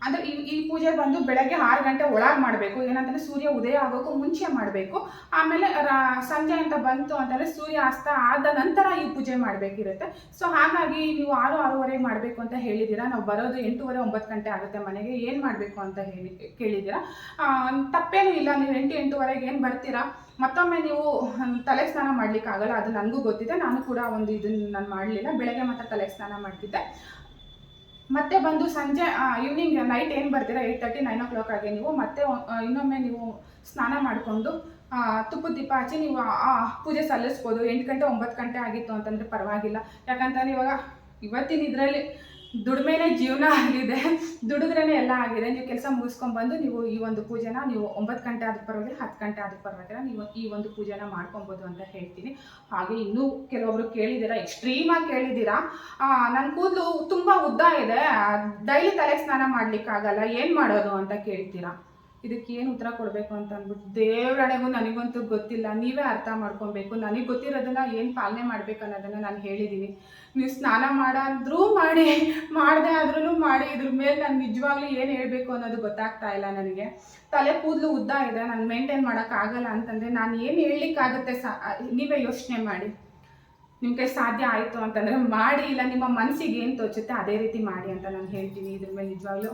ಅಂದರೆ ಈ ಈ ಪೂಜೆ ಬಂದು ಬೆಳಗ್ಗೆ ಆರು ಗಂಟೆ ಒಳಗೆ ಮಾಡಬೇಕು. ಏನಂತಂದ್ರೆ ಸೂರ್ಯ ಉದಯ ಆಗೋಕ್ಕೂ ಮುಂಚೆ ಮಾಡಬೇಕು. ಆಮೇಲೆ ರಾ- ಸಂಜೆ ಅಂತ ಬಂತು ಅಂತಂದರೆ ಸೂರ್ಯ ಅಸ್ತ ಆದ ನಂತರ ಈ ಪೂಜೆ ಮಾಡಬೇಕಿರುತ್ತೆ. ಸೊ ಹಾಗಾಗಿ ನೀವು ಆರು ಆರೂವರೆಗೆ ಮಾಡಬೇಕು ಅಂತ ಹೇಳಿದ್ದೀರಾ. ನಾವು ಬರೋದು ಎಂಟೂವರೆ, ಒಂಬತ್ತು ಗಂಟೆ ಆಗುತ್ತೆ ಮನೆಗೆ. ಏನು ಮಾಡಬೇಕು ಅಂತ ಹೇಳಿ ಕೇಳಿದ್ದೀರಾ? ತಪ್ಪೇನೂ ಇಲ್ಲ. ನೀವು ಎಂಟು, ಎಂಟೂವರೆಗೆ ಏನು ಬರ್ತೀರಾ? ಮತ್ತೊಮ್ಮೆ ನೀವು ತಲೆ ಸ್ನಾನ ಮಾಡಲಿಕ್ಕಾಗಲ್ಲ. ಅದು ನನಗೂ ಗೊತ್ತಿದೆ. ನಾನು ಕೂಡ ಒಂದು ಇದನ್ನು ನಾನು ಮಾಡಲಿಲ್ಲ. ಬೆಳಗ್ಗೆ ಮಾತ್ರ ತಲೆ ಸ್ನಾನ ಮಾಡ್ತಿದ್ದೆ. ಮತ್ತೆ ಬಂದು ಸಂಜೆ ಈವ್ನಿಂಗ್ ನೈಟ್ ಏನು ಬರ್ತೀರಾ? Eight thirty nine o'clock ಆಗಿ ನೀವು ಮತ್ತೆ ಇನ್ನೊಮ್ಮೆ ನೀವು ಸ್ನಾನ ಮಾಡಿಕೊಂಡು ತುಪ್ಪದ ದೀಪ ಹಚ್ಚಿ ನೀವು ಆ- ಪೂಜೆ ಸಲ್ಲಿಸ್ಬೋದು. ಎಂಟು ಗಂಟೆ, ಒಂಬತ್ತು ಗಂಟೆ ಆಗಿತ್ತು ಅಂತಂದರೆ ಪರವಾಗಿಲ್ಲ. ಯಾಕಂತಂದ್ರೆ ಇವಾಗ ಇವತ್ತಿನ ಇದರಲ್ಲಿ ದುಡಿಮೆನೇ ಜೀವನ ಆಗಿದೆ. ದುಡಿದ್ರೇ ಎಲ್ಲ ಆಗಿದೆ. ನೀವು ಕೆಲಸ ಮುಗಿಸ್ಕೊಂಡ್ಬಂದು ನೀವು ಈ ಒಂದು ಪೂಜೆನ ನೀವು ಒಂಬತ್ತು ಗಂಟೆ ಆದ ಪರವಾಗಿಲ್ಲ, ಹತ್ತು ಗಂಟೆ ಆದ ಪರವಾಗಿಲ್ಲ, ನೀವು ಈ ಒಂದು ಪೂಜೆನ ಮಾಡ್ಕೊಬೋದು ಅಂತ ಹೇಳ್ತೀನಿ. ಹಾಗೆ ಇನ್ನೂ ಕೆಲವೊಬ್ರು ಕೇಳಿದ್ದೀರಾ ಎಕ್ಸ್ಟ್ರೀಮಾಗಿ ಕೇಳಿದ್ದೀರಾ? ನನ್ನ ಕೂದಲು ತುಂಬ ಉದ್ದ ಇದೆ. ಡೈಲಿ ತಲೆ ಸ್ನಾನ ಮಾಡಲಿಕ್ಕಾಗಲ್ಲ, ಏನು ಮಾಡೋದು ಅಂತ ಕೇಳ್ತೀರಾ? ಇದಕ್ಕೆ ಏನು ಉತ್ತರ ಕೊಡಬೇಕು ಅಂತ ಅಂದ್ಬಿಟ್ಟು ದೇವರಣೆಗೂ ನನಗಂತೂ ಗೊತ್ತಿಲ್ಲ. ನೀವೇ ಅರ್ಥ ಮಾಡ್ಕೊಬೇಕು. ನನಗೆ ಗೊತ್ತಿರೋದನ್ನ ಏನು ಪಾಲನೆ ಮಾಡ್ಬೇಕು ಅನ್ನೋದನ್ನು ನಾನು ಹೇಳಿದ್ದೀನಿ ನೀವು ಸ್ನಾನ ಮಾಡಾದ್ರೂ ಮಾಡಿ, ಮಾಡದೆ ಆದ್ರೂ ಮಾಡಿ, ಇದ್ರ ಮೇಲೆ ನಾನು ನಿಜವಾಗ್ಲೂ ಏನು ಹೇಳಬೇಕು ಅನ್ನೋದು ಗೊತ್ತಾಗ್ತಾ ಇಲ್ಲ ನನಗೆ. ತಲೆ ಕೂದಲು ಉದ್ದ ಇದೆ ನಾನು ಮೇಂಟೈನ್ ಮಾಡೋಕ್ಕಾಗಲ್ಲ ಅಂತಂದರೆ ನಾನು ಏನು ಹೇಳಲಿಕ್ಕಾಗುತ್ತೆ ಸಾ ನೀವೇ ಯೋಚನೆ ಮಾಡಿ. ನಿಮ್ಮ ಕೈ ಸಾಧ್ಯ ಆಯಿತು ಅಂತಂದರೆ ಮಾಡಿ, ಇಲ್ಲ ನಿಮ್ಮ ಮನಸ್ಸಿಗೆ ಏನು ತೋಚುತ್ತೆ ಅದೇ ರೀತಿ ಮಾಡಿ ಅಂತ ನಾನು ಹೇಳ್ತೀನಿ. ಇದ್ರ ಮೇಲೆ ನಿಜವಾಗ್ಲೂ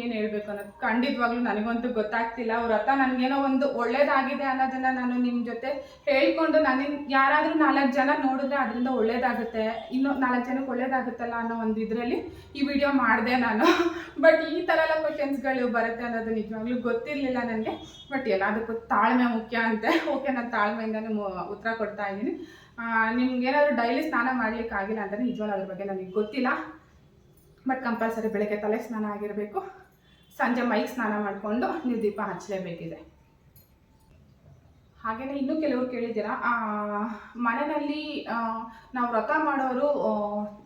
ಏನು ಹೇಳಬೇಕು ಅನ್ನೋದು? ಖಂಡಿತವಾಗ್ಲೂ ನನಗಂತೂ ಗೊತ್ತಾಗ್ತಿಲ್ಲ. ವ್ರತ ನನಗೇನೋ ಒಂದು ಒಳ್ಳೇದಾಗಿದೆ ಅನ್ನೋದನ್ನು ನಾನು ನಿಮ್ಮ ಜೊತೆ ಹೇಳ್ಕೊಂಡು ನನಗೆ ಯಾರಾದರೂ ನಾಲ್ಕು ಜನ ನೋಡಿದ್ರೆ ಅದರಿಂದ ಒಳ್ಳೇದಾಗುತ್ತೆ. ಇನ್ನೂ ನಾಲ್ಕು ಜನಕ್ಕೆ ಒಳ್ಳೇದಾಗುತ್ತಲ್ಲ ಅನ್ನೋ ಒಂದು ಇದರಲ್ಲಿ ಈ ವಿಡಿಯೋ ಮಾಡಿದೆ ನಾನು. ಬಟ್ ಈ ಥರ ಎಲ್ಲ ಕ್ವಶನ್ಸ್ಗಳು ಬರುತ್ತೆ ಅನ್ನೋದು ನಿಜವಾಗ್ಲೂ ಗೊತ್ತಿರಲಿಲ್ಲ ನನಗೆ. ಬಟ್ ಎಲ್ಲದಕ್ಕೂ ತಾಳ್ಮೆ ಮುಖ್ಯ ಅಂತೆ. ಓಕೆ ನಾನು ತಾಳ್ಮೆಯಿಂದನೂ ಉತ್ತರ ಕೊಡ್ತಾ ಇದ್ದೀನಿ. ನಿಮ್ಗೇನಾದ್ರು ಡೈಲಿ ಸ್ನಾನ ಮಾಡ್ಲಿಕ್ಕೆ ಆಗಿಲ್ಲ ಅಂದರೆ ನಿಜವಾಗ್ಲೂ ಅದ್ರ ಬಗ್ಗೆ ನನಗೆ ಗೊತ್ತಿಲ್ಲ. ಬಟ್ ಕಂಪಲ್ಸರಿ ಬೆಳಗ್ಗೆ ತಲೆ ಸ್ನಾನ ಆಗಿರಬೇಕು. ಸಂಜೆ ಮೈಗೆ ಸ್ನಾನ ಮಾಡಿಕೊಂಡು ನೀವು ದೀಪ ಹಚ್ಚಲೇಬೇಕಿದೆ. ಹಾಗೆಯೇ ಇನ್ನೂ ಕೆಲವರು ಕೇಳಿದ್ದೀರಾ ಮನೆಯಲ್ಲಿ ನಾವು ವ್ರತ ಮಾಡೋರು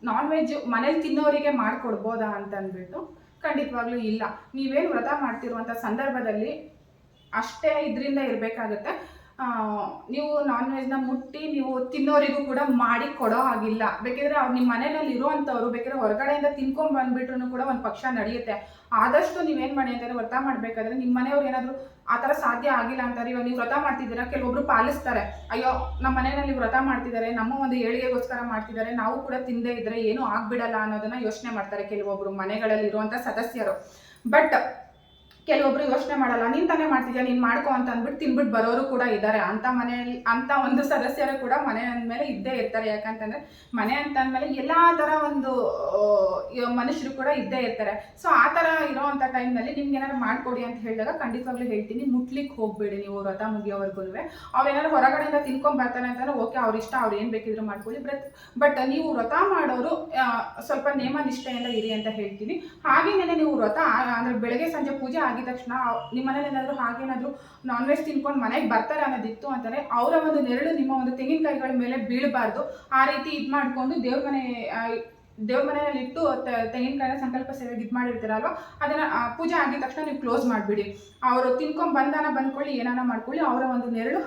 ನಾನ್ ವೆಜ್ ಮನೇಲಿ ತಿನ್ನೋರಿಗೆ ಮಾಡಿಕೊಡ್ಬೋದಾ ಅಂತಂದ್ಬಿಟ್ಟು ಖಂಡಿತವಾಗ್ಲೂ ಇಲ್ಲ. ನೀವೇನು ವ್ರತ ಮಾಡ್ತಿರುವಂಥ ಸಂದರ್ಭದಲ್ಲಿ ಅಷ್ಟೇ ಇದರಿಂದ ಇರಬೇಕಾಗುತ್ತೆ. ನೀವು ನಾನ್ ವೆಜ್ನ ಮುಟ್ಟಿ ನೀವು ತಿನ್ನೋರಿಗೂ ಕೂಡ ಮಾಡಿ ಕೊಡೋ ಹಾಗಿಲ್ಲ. ಬೇಕಿದ್ರೆ ಅವ್ರು ನಿಮ್ಮ ಮನೆಯಲ್ಲಿ ಇರುವಂಥವ್ರು, ಬೇಕಿದ್ರೆ ಹೊರಗಡೆಯಿಂದ ತಿನ್ಕೊಂಡು ಬಂದ್ಬಿಟ್ರು ಕೂಡ ಒಂದು ಪಕ್ಷ ನಡೆಯುತ್ತೆ. ಆದಷ್ಟು ನೀವೇನು ಮಾಡಿ ಅಂತಂದರೆ ವ್ರತ ಮಾಡಬೇಕಾದ್ರೆ ನಿಮ್ಮ ಮನೆಯವ್ರು ಏನಾದರೂ ಆ ಥರ ಸಾಧ್ಯ ಆಗಿಲ್ಲ ಅಂತಾರೆ ಇವಾಗ ನೀವು ವ್ರತ ಮಾಡ್ತಿದ್ದೀರಾ, ಕೆಲವೊಬ್ರು ಪಾಲಿಸ್ತಾರೆ. ಅಯ್ಯೋ ನಮ್ಮ ಮನೆಯಲ್ಲಿ ವ್ರತ ಮಾಡ್ತಿದ್ದಾರೆ, ನಮ್ಮ ಒಂದು ಏಳಿಗೆಗೋಸ್ಕರ ಮಾಡ್ತಿದ್ದಾರೆ, ನಾವು ಕೂಡ ತಿಂದೇ ಇದ್ರೆ ಏನೂ ಆಗ್ಬಿಡಲ್ಲ ಅನ್ನೋದನ್ನ ಯೋಚನೆ ಮಾಡ್ತಾರೆ ಕೆಲವೊಬ್ರು ಮನೆಗಳಲ್ಲಿ ಇರುವಂಥ ಸದಸ್ಯರು. ಬಟ್ ಕೆಲವೊಬ್ರು ಯೋಚನೆ ಮಾಡಲ್ಲ, ನೀನ್ ತಾನೇ ಮಾಡ್ತಿದ್ಯಾ, ನೀನ್ ಮಾಡ್ಕೊ ಅಂತ ಅಂದ್ಬಿಟ್ಟು ತಿನ್ಬಿಟ್ಟು ಬರೋರು ಕೂಡ ಇದ್ದಾರೆ ಅಂತ ಮನೆಯಲ್ಲಿ, ಅಂತ ಒಂದು ಸದಸ್ಯರು ಕೂಡ ಮನೆ ಅಂದಮೇಲೆ ಇದ್ದೇ ಇರ್ತಾರೆ. ಯಾಕಂತಂದ್ರೆ ಮನೆ ಅಂತ ಅಂದಮೇಲೆ ಎಲ್ಲಾ ತರ ಒಂದು ಮನುಷ್ಯರು ಕೂಡ ಇದ್ದೇ ಇರ್ತಾರೆ. ಸೊ ಆ ತರ ಇರೋವಂಥ ಟೈಮ್ನಲ್ಲಿ ನಿಮ್ಗೆ ಏನಾದ್ರು ಮಾಡ್ಕೊಡಿ ಅಂತ ಹೇಳಿದಾಗ ಖಂಡಿತವಾಗ್ಲೂ ಹೇಳ್ತೀನಿ. ಮುಟ್ಲಿಕ್ಕೆ ಹೋಗ್ಬೇಡಿ ನೀವು ವ್ರತ ಮುಗಿಯೋವರೆಗೂ ಅವ್ರೇನಾದ್ರು ಹೊರಗಡೆಯಿಂದ ತಿನ್ಕೊಂಡ್ ಬರ್ತಾನೆ ಅಂತಂದ್ರೆ ಓಕೆ, ಅವ್ರ ಇಷ್ಟ, ಅವ್ರು ಏನ್ ಬೇಕಿದ್ರು ಮಾಡ್ಕೊಳ್ಳಿ. ಬಟ್ ಬಟ್ ನೀವು ವ್ರತ ಮಾಡೋರು ಸ್ವಲ್ಪ ನಿಯಮ ನಿಷ್ಠೆಯಿಂದ ಇರಿ ಅಂತ ಹೇಳ್ತೀನಿ. ಹಾಗೇನೆ ನೀವು ವ್ರತ ಅಂದ್ರೆ ಬೆಳಗ್ಗೆ, ಸಂಜೆ ಪೂಜೆ ಆಗಿದ ತಕ್ಷಣ ನಿಮ್ಮ ಮನೇಲಿ ಏನಾದರೂ ಹಾಗೇನಾದರೂ ನಾನ್ ವೆಜ್ ತಿನ್ಕೊಂಡು ಮನೆಗೆ ಬರ್ತಾರೆ ಅನ್ನೋದಿತ್ತು ಅಂತಾರೆ ಅವರ ಒಂದು ನೆರಳು ನಿಮ್ಮ ಒಂದು ತೆಂಗಿನಕಾಯಿಗಳ ಮೇಲೆ ಬೀಳಬಾರ್ದು. ಆ ರೀತಿ ಇದು ಮಾಡಿಕೊಂಡು ದೇವ್ರ ಮನೆ ದೇವ್ರ ಮನೆಯಲ್ಲಿ ಇಟ್ಟು ತೆಂಗಿನಕಾಯಿನ ಸಂಕಲ್ಪ ಸೇವೆಗೆ ಇದು ಮಾಡಿರ್ತೀರಲ್ವ, ಅದನ್ನ ಪೂಜೆ ಆಗಿದ ತಕ್ಷಣ ನೀವು ಕ್ಲೋಸ್ ಮಾಡಿಬಿಡಿ. ಅವರು ತಿನ್ಕೊಂಡು ಬಂದಾನ ಬಂದ್ಕೊಳ್ಳಿ, ಏನಾನ ಮಾಡ್ಕೊಳ್ಳಿ, ಅವರ ಒಂದು ನೆರಳು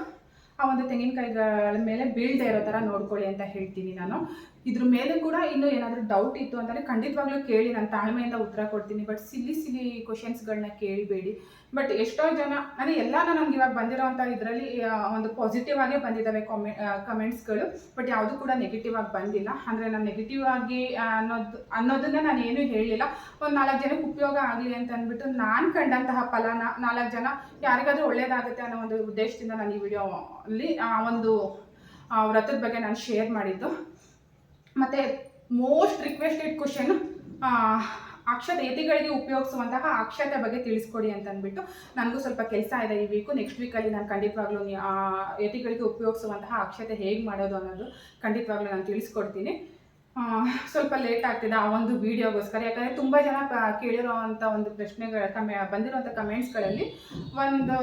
ಆ ಒಂದು ತೆಂಗಿನಕಾಯಿಗಳ ಮೇಲೆ ಬೀಳದೆ ಇರೋ ಥರ ನೋಡ್ಕೊಳ್ಳಿ ಅಂತ ಹೇಳ್ತೀನಿ ನಾನು. ಇದ್ರ ಮೇಲೆ ಕೂಡ ಇನ್ನು ಏನಾದರೂ ಡೌಟ್ ಇತ್ತು ಅಂತಂದರೆ ಖಂಡಿತವಾಗ್ಲೂ ಕೇಳಿ, ನಾನು ತಾಳ್ಮೆಯಿಂದ ಉತ್ತರ ಕೊಡ್ತೀನಿ. But silly ಸಿಲಿ ಕ್ವಶನ್ಸ್ಗಳನ್ನ ಕೇಳಬೇಡಿ. ಬಟ್ ಎಷ್ಟೋ ಜನ, ಅಂದರೆ ಎಲ್ಲಾನು ನಮ್ಗೆ ಇವಾಗ ಬಂದಿರೋವಂಥ ಇದರಲ್ಲಿ ಒಂದು ಪಾಸಿಟಿವ್ ಆಗೇ ಬಂದಿದ್ದಾವೆ ಕಾಮೆ ಕಮೆಂಟ್ಸ್ಗಳು ಬಟ್ ಯಾವುದು ಕೂಡ ನೆಗೆಟಿವ್ ಆಗಿ ಬಂದಿಲ್ಲ. ಅಂದರೆ ನಾನು ನೆಗೆಟಿವ್ ಆಗಿ ಅನ್ನೋದು, ಅನ್ನೋದನ್ನ ನಾನು ಏನೂ ಹೇಳಿಲ್ಲ. ಒಂದು ನಾಲ್ಕು ಜನಕ್ಕೆ ಉಪಯೋಗ ಆಗಲಿ ಅಂತ ಅಂದ್ಬಿಟ್ಟು ನಾನು ಕಂಡಂತಹ ಫಲನ, ನಾಲ್ಕು ಜನ ಯಾರಿಗಾದರೂ ಒಳ್ಳೇದಾಗುತ್ತೆ ಅನ್ನೋ ಒಂದು ಉದ್ದೇಶದಿಂದ ನಾನು ಈ ವಿಡಿಯೋ ಅಲ್ಲಿ, ಆ, ಒಂದು ವ್ರತದ ಬಗ್ಗೆ ನಾನು ಶೇರ್ ಮಾಡಿದ್ದು. ಮತ್ತು ಮೋಸ್ಟ್ ರಿಕ್ವೆಸ್ಟೆಡ್ ಕ್ವಶನ್ ಅಕ್ಷತೆ ಯತಿಗಳಿಗೆ ಉಪಯೋಗಿಸುವಂತಹ ಅಕ್ಷತೆ ಬಗ್ಗೆ ತಿಳಿಸ್ಕೊಡಿ ಅಂತ ಅಂದ್ಬಿಟ್ಟು ನನಗೂ ಸ್ವಲ್ಪ ಕೆಲಸ ಇದೆ ಈ ವೀಕು ನೆಕ್ಸ್ಟ್ ವೀಕಲ್ಲಿ ನಾನು ಖಂಡಿತವಾಗ್ಲೂ ಯತಿಗಳಿಗೆ ಉಪಯೋಗಿಸುವಂತಹ ಅಕ್ಷತೆ ಹೇಗೆ ಮಾಡೋದು ಅನ್ನೋದು ಖಂಡಿತವಾಗ್ಲೂ ನಾನು ತಿಳಿಸ್ಕೊಡ್ತೀನಿ. ಸ್ವಲ್ಪ ಲೇಟ್ ಆಗ್ತಿದೆ ಆ ಒಂದು ವಿಡಿಯೋಗೋಸ್ಕರ ಯಾಕಂದರೆ ತುಂಬ ಜನ ಕೇಳಿರೋವಂಥ ಒಂದು ಪ್ರಶ್ನೆಗಳ ಕಮೆ ಬಂದಿರೋವಂಥ ಕಮೆಂಟ್ಸ್ಗಳಲ್ಲಿ ಒಂದು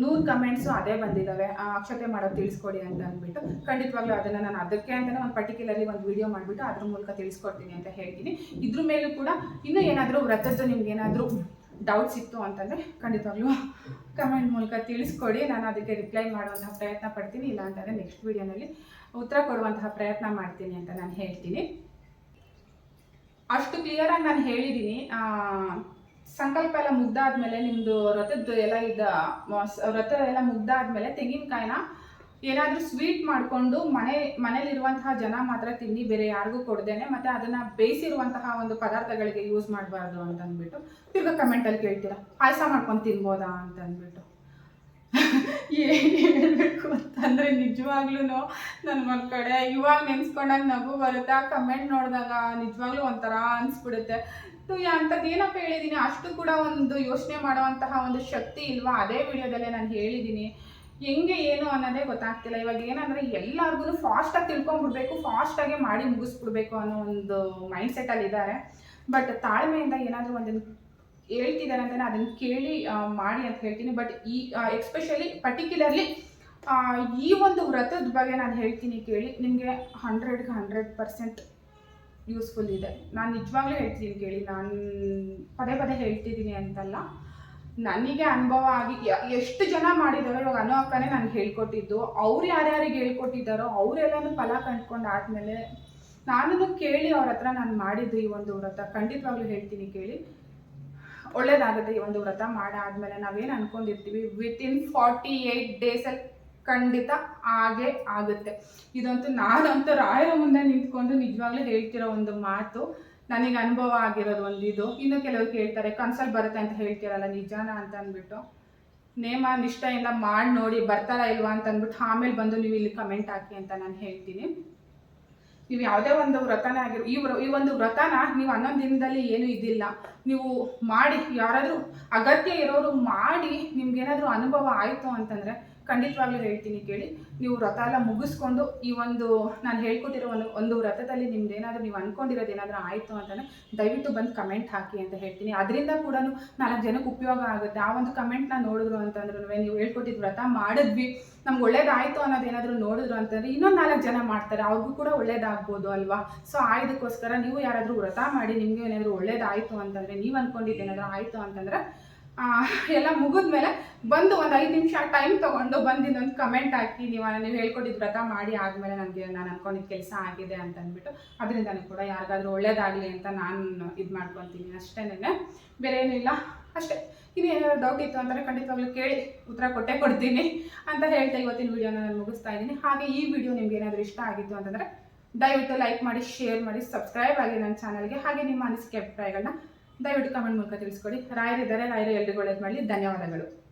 ನೂರು ಕಮೆಂಟ್ಸು ಅದೇ ಬಂದಿದ್ದಾವೆ ಆ, ಅಕ್ಷತೆ ಮಾಡೋದು ತಿಳಿಸ್ಕೊಡಿ ಅಂತ ಅಂದ್ಬಿಟ್ಟು. ಖಂಡಿತವಾಗ್ಲೂ ಅದನ್ನು ನಾನು ಅದಕ್ಕೆ ಅಂತಲೇ ಒಂದು ಪರ್ಟಿಕ್ಯುಲರ್ಲಿ ಒಂದು ವಿಡಿಯೋ ಮಾಡಿಬಿಟ್ಟು ಅದ್ರ ಮೂಲಕ ತಿಳಿಸ್ಕೊಡ್ತೀನಿ ಅಂತ ಹೇಳ್ತೀನಿ. ಇದ್ರ ಮೇಲೂ ಕೂಡ ಇನ್ನೂ ಏನಾದರೂ ವ್ರತದ್ದು ನಿಮ್ಗೆ ಏನಾದರೂ ಡೌಟ್ಸ್ ಇತ್ತು ಅಂತಂದರೆ ಖಂಡಿತವಾಗ್ಲೂ ಕಮೆಂಟ್ ಮೂಲಕ ತಿಳಿಸ್ಕೊಡಿ. ನಾನು ಅದಕ್ಕೆ ರಿಪ್ಲೈ ಮಾಡೋ ಪ್ರಯತ್ನ ಪಡ್ತೀನಿ. ಇಲ್ಲ ಅಂತಂದರೆ ನೆಕ್ಸ್ಟ್ ವಿಡಿಯೋನಲ್ಲಿ ಉತ್ತರ ಕೊಡುವಂತಹ ಪ್ರಯತ್ನ ಮಾಡ್ತೀನಿ ಅಂತ ನಾನು ಹೇಳ್ತೀನಿ. ಅಷ್ಟು ಕ್ಲಿಯರಾಗಿ ನಾನು ಹೇಳಿದ್ದೀನಿ ಸಂಕಲ್ಪ ಎಲ್ಲ ಮುಗ್ದಾದ್ಮೇಲೆ ನಿಮ್ಮದು ವ್ರತದ್ದು ಎಲ್ಲ ಇದ್ದ ವ್ರತ ಎಲ್ಲ ಮುಗ್ದಾದ್ಮೇಲೆ ತೆಂಗಿನಕಾಯಿನ ಏನಾದರೂ ಸ್ವೀಟ್ ಮಾಡಿಕೊಂಡು ಮನೆ, ಮನೇಲಿರುವಂತಹ ಜನ ಮಾತ್ರ ತಿನ್ನಿ, ಬೇರೆ ಯಾರಿಗೂ ಕೊಡ್ದೇನೆ, ಮತ್ತೆ ಅದನ್ನ ಬೇಯಿಸಿರುವಂತಹ ಒಂದು ಪದಾರ್ಥಗಳಿಗೆ ಯೂಸ್ ಮಾಡಬಾರ್ದು ಅಂತ ಅಂದ್ಬಿಟ್ಟು ತಿರ್ಗಾ ಕಮೆಂಟಲ್ಲಿ ಕೇಳ್ತೀರಾ? ಪಾಯಸ ಮಾಡ್ಕೊಂಡು ತಿನ್ಬೋದಾ ಅಂತ ಅಂದ್ಬಿಟ್ಟು ಏನು ಹೇಳಬೇಕು ಅಂತಂದರೆ ನಿಜವಾಗ್ಲೂ ನನ್ನ ಕಡೆ. ಇವಾಗ ನೆನ್ಸ್ಕೊಂಡಾಗ ನಗು ಬರುತ್ತೆ, ಆ ಕಮೆಂಟ್ ನೋಡಿದಾಗ ನಿಜವಾಗ್ಲೂ ಒಂಥರ ಅನಿಸ್ಬಿಡುತ್ತೆ. ಅಂಥದ್ದು ಏನಪ್ಪ ಹೇಳಿದ್ದೀನಿ ಅಷ್ಟು ಕೂಡ ಒಂದು ಯೋಚನೆ ಮಾಡುವಂತಹ ಒಂದು ಶಕ್ತಿ ಇಲ್ವಾ? ಅದೇ ವಿಡಿಯೋದಲ್ಲೇ ನಾನು ಹೇಳಿದ್ದೀನಿ ಹೆಂಗೆ, ಏನು ಅನ್ನೋದೇ ಗೊತ್ತಾಗ್ತಿಲ್ಲ. ಇವಾಗ ಏನಂದರೆ ಎಲ್ಲರಿಗೂ ಫಾಸ್ಟಾಗಿ ಫಾಸ್ಟ್ ಫಾಸ್ಟಾಗೆ ಮಾಡಿ ಮುಗಿಸ್ಬಿಡ್ಬೇಕು ಅನ್ನೋ ಒಂದು ಮೈಂಡ್ ಸೆಟ್ಟಲ್ಲಿ ಇದ್ದಾರೆ. ಬಟ್ ತಾಳ್ಮೆಯಿಂದ ಏನಾದರೂ ಒಂದನ್ನು ಹೇಳ್ತಿದ್ದಾರೆ ಅಂತಲೇ ಅದನ್ನು ಕೇಳಿ ಮಾಡಿ ಅಂತ ಹೇಳ್ತೀನಿ. ಬಟ್ ಈ ಎಕ್ಸ್ಪೆಷಲಿ ಪರ್ಟಿಕ್ಯುಲರ್ಲಿ ಈ ಒಂದು ವ್ರತದ ಬಗ್ಗೆ ನಾನು ಹೇಳ್ತೀನಿ ಕೇಳಿ. ನಿಮಗೆ ಹಂಡ್ರೆಡ್ಗೆ ಹಂಡ್ರೆಡ್ ಪರ್ಸೆಂಟ್ ಯೂಸ್ಫುಲ್ ಇದೆ. ನಾನು ನಿಜವಾಗ್ಲೂ ಹೇಳ್ತೀನಿ ಕೇಳಿ. ನಾನು ಪದೇ ಪದೇ ಹೇಳ್ತಿದ್ದೀನಿ ಅಂತಲ್ಲ. ನನಗೆ ಅನುಭವ ಆಗಿ ಎಷ್ಟು ಜನ ಮಾಡಿದಾರೋ ಇವಾಗ ಅನು ಅಕ್ಕನೇ ನನಗೆ ಹೇಳ್ಕೊಟ್ಟಿದ್ದು. ಅವ್ರು ಯಾರ್ಯಾರಿಗೆ ಹೇಳ್ಕೊಟ್ಟಿದ್ದಾರೋ ಅವರೆಲ್ಲನೂ ಫಲ ಕಂಡ್ಕೊಂಡು ಆದಮೇಲೆ ನಾನು ಕೇಳಿ ಅವ್ರ ಹತ್ರ ನಾನು ಮಾಡಿದ್ದು ಈ ಒಂದು ವ್ರತ. ಖಂಡಿತವಾಗ್ಲೂ ಹೇಳ್ತೀನಿ ಕೇಳಿ. ಒಳ್ಳೇದಾಗುತ್ತೆ ಈ ಒಂದು ವ್ರತ ಮಾಡಾದ್ಮೇಲೆ ನಾವೇನು ಅನ್ಕೊಂಡಿರ್ತೀವಿ ವಿತ್ ಇನ್ ಫಾರ್ಟಿ ಏಯ್ಟ್ ಡೇಸಲ್ಲಿ ಖಂಡಿತ ಹಾಗೆ ಆಗುತ್ತೆ. ಇದಂತೂ ನಾನಂತೂ ರಾಯರ ಮುಂದೆ ನಿಂತ್ಕೊಂಡು ನಿಜವಾಗ್ಲೂ ಹೇಳ್ತಿರೋ ಒಂದು ಮಾತು, ನನಗೆ ಅನುಭವ ಆಗಿರೋದು ಒಂದು ಇದು. ಇನ್ನು ಕೆಲವರು ಕೇಳ್ತಾರೆ, ಕನ್ಸಲ್ಲಿ ಬರುತ್ತೆ ಅಂತ ಹೇಳ್ತಿರಲ್ಲ, ನಿಜಾನ ಅಂತ ಅಂದ್ಬಿಟ್ಟು. ನೇಮ, ನಿಷ್ಠೆಯಿಂದ ಮಾಡಿ ನೋಡಿ, ಬರ್ತಾರ ಇಲ್ವಾ ಅಂತ ಅಂದ್ಬಿಟ್ಟು ಆಮೇಲೆ ಬಂದು ನೀವು ಇಲ್ಲಿ ಕಮೆಂಟ್ ಹಾಕಿ ಅಂತ ನಾನು ಹೇಳ್ತೀನಿ. ನೀವು ಯಾವುದೇ ಒಂದು ವ್ರತನೇ ಆಗಿರೋ, ಈ ವ್ರ, ಈ ಒಂದು ವ್ರತನ ನೀವು ಹನ್ನೊಂದು ದಿನದಲ್ಲಿ ಏನೂ ಇದಿಲ್ಲ. ನೀವು ಮಾಡಿ, ಯಾರಾದರೂ ಅಗತ್ಯ ಇರೋರು ಮಾಡಿ ನಿಮ್ಗೇನಾದರೂ ಅನುಭವ ಆಯಿತು ಅಂತಂದರೆ ಖಂಡಿತವಾಗ್ಲೂ ಹೇಳ್ತೀನಿ ಕೇಳಿ. ನೀವು ವ್ರತ ಎಲ್ಲ ಮುಗಿಸ್ಕೊಂಡು ಈ ಒಂದು ನಾನು ಹೇಳ್ಕೊಟ್ಟಿರೋ ಒಂದು ಒಂದು ವ್ರತದಲ್ಲಿ ನಿಮ್ದು ಏನಾದರೂ ನೀವು ಅಂದ್ಕೊಂಡಿರೋದು ಏನಾದರೂ ಆಯಿತು ಅಂತಂದರೆ ದಯವಿಟ್ಟು ಬಂದು ಕಮೆಂಟ್ ಹಾಕಿ ಅಂತ ಹೇಳ್ತೀನಿ. ಅದರಿಂದ ಕೂಡ ನಾಲ್ಕು ಜನಕ್ಕೆ ಉಪಯೋಗ ಆಗುತ್ತೆ. ಆ ಒಂದು ಕಮೆಂಟ್ನ ನೋಡಿದ್ರು ಅಂತಂದ್ರೂ ನೀವು ಹೇಳ್ಕೊಟ್ಟಿದ್ದು ವ್ರತ ಮಾಡಿದ್ವಿ. ನಮ್ಗೆ ಒಳ್ಳೇದಾಯಿತು ಅನ್ನೋದೇನಾದರೂ ನೋಡಿದ್ರು ಅಂತಂದರೆ ಇನ್ನೊಂದು ನಾಲ್ಕು ಜನ ಮಾಡ್ತಾರೆ. ಅವ್ರಿಗೂ ಕೂಡ ಒಳ್ಳೇದಾಗ್ಬೋದು ಅಲ್ವಾ? ಸೊ ಆಯ್ದಕ್ಕೋಸ್ಕರ ನೀವು ಯಾರಾದರೂ ವ್ರತ ಮಾಡಿ ನಿಮಗೆ ಏನಾದರೂ ಒಳ್ಳೇದಾಯಿತು ಅಂತಂದರೆ, ನೀವು ಅಂದ್ಕೊಂಡಿದ್ದು ಏನಾದರೂ ಆಯಿತು ಅಂತಂದರೆ ಎಲ್ಲ ಮುಗಿದ್ಮೇಲೆ ಬಂದು ಒಂದು ಐದು ನಿಮಿಷ ಟೈಮ್ ತೊಗೊಂಡು ಬಂದು ಇನ್ನೊಂದು ಕಮೆಂಟ್ ಹಾಕಿ, ನೀವು ನೀವು ಹೇಳ್ಕೊಟ್ಟಿದ್ದು ವ್ರತ ಮಾಡಿ, ಆದಮೇಲೆ ನನಗೆ ನಾನು ಅನ್ಕೊಂಡಿದ್ದ ಕೆಲಸ ಆಗಿದೆ ಅಂತ ಅಂದ್ಬಿಟ್ಟು ಅದರಿಂದನೂ ಕೂಡ ಯಾರಿಗಾದ್ರೂ ಒಳ್ಳೇದಾಗಲಿ ಅಂತ ನಾನು ಇದು ಮಾಡ್ಕೊತೀನಿ ಅಷ್ಟೇನೆ ಬೇರೆ ಏನೂ ಇಲ್ಲ, ಅಷ್ಟೇ. ಇನ್ನು ಏನಾದ್ರು ಡೌಟ್ ಇತ್ತು ಅಂದರೆ ಖಂಡಿತವಾಗ್ಲೂ ಕೇಳಿ, ಉತ್ತರ ಕೊಟ್ಟೆ ಕೊಡ್ತೀನಿ ಅಂತ ಹೇಳ್ತಾ ಇವತ್ತಿನ ವಿಡಿಯೋನ ನಾನು ಮುಗಿಸ್ತಾ ಇದ್ದೀನಿ. ಹಾಗೆ ಈ ವಿಡಿಯೋ ನಿಮ್ಗೆ ಏನಾದರೂ ಇಷ್ಟ ಆಗಿತ್ತು ಅಂತಂದರೆ ದಯವಿಟ್ಟು ಲೈಕ್ ಮಾಡಿ ಶೇರ್ ಮಾಡಿ ಸಬ್ಸ್ಕ್ರೈಬ್ ಆಗಿ ನನ್ನ ಚಾನಲ್ಗೆ ಹಾಗೆ ನಿಮ್ಮ ಅನಿಸಿಕೆ ಅಭಿಪ್ರಾಯಗಳನ್ನ ದಯವಿಟ್ಟು ಕಮೆಂಟ್ ಮೂಲಕ ತಿಳಿಸ್ಕೊಡಿ. ರಾಯರಿದ್ದಾರೆ. ರಾಯರು ಎಲ್ರಿಗೂ ಒಳ್ಳೇದು ಮಾಡಲಿ. ಧನ್ಯವಾದಗಳು.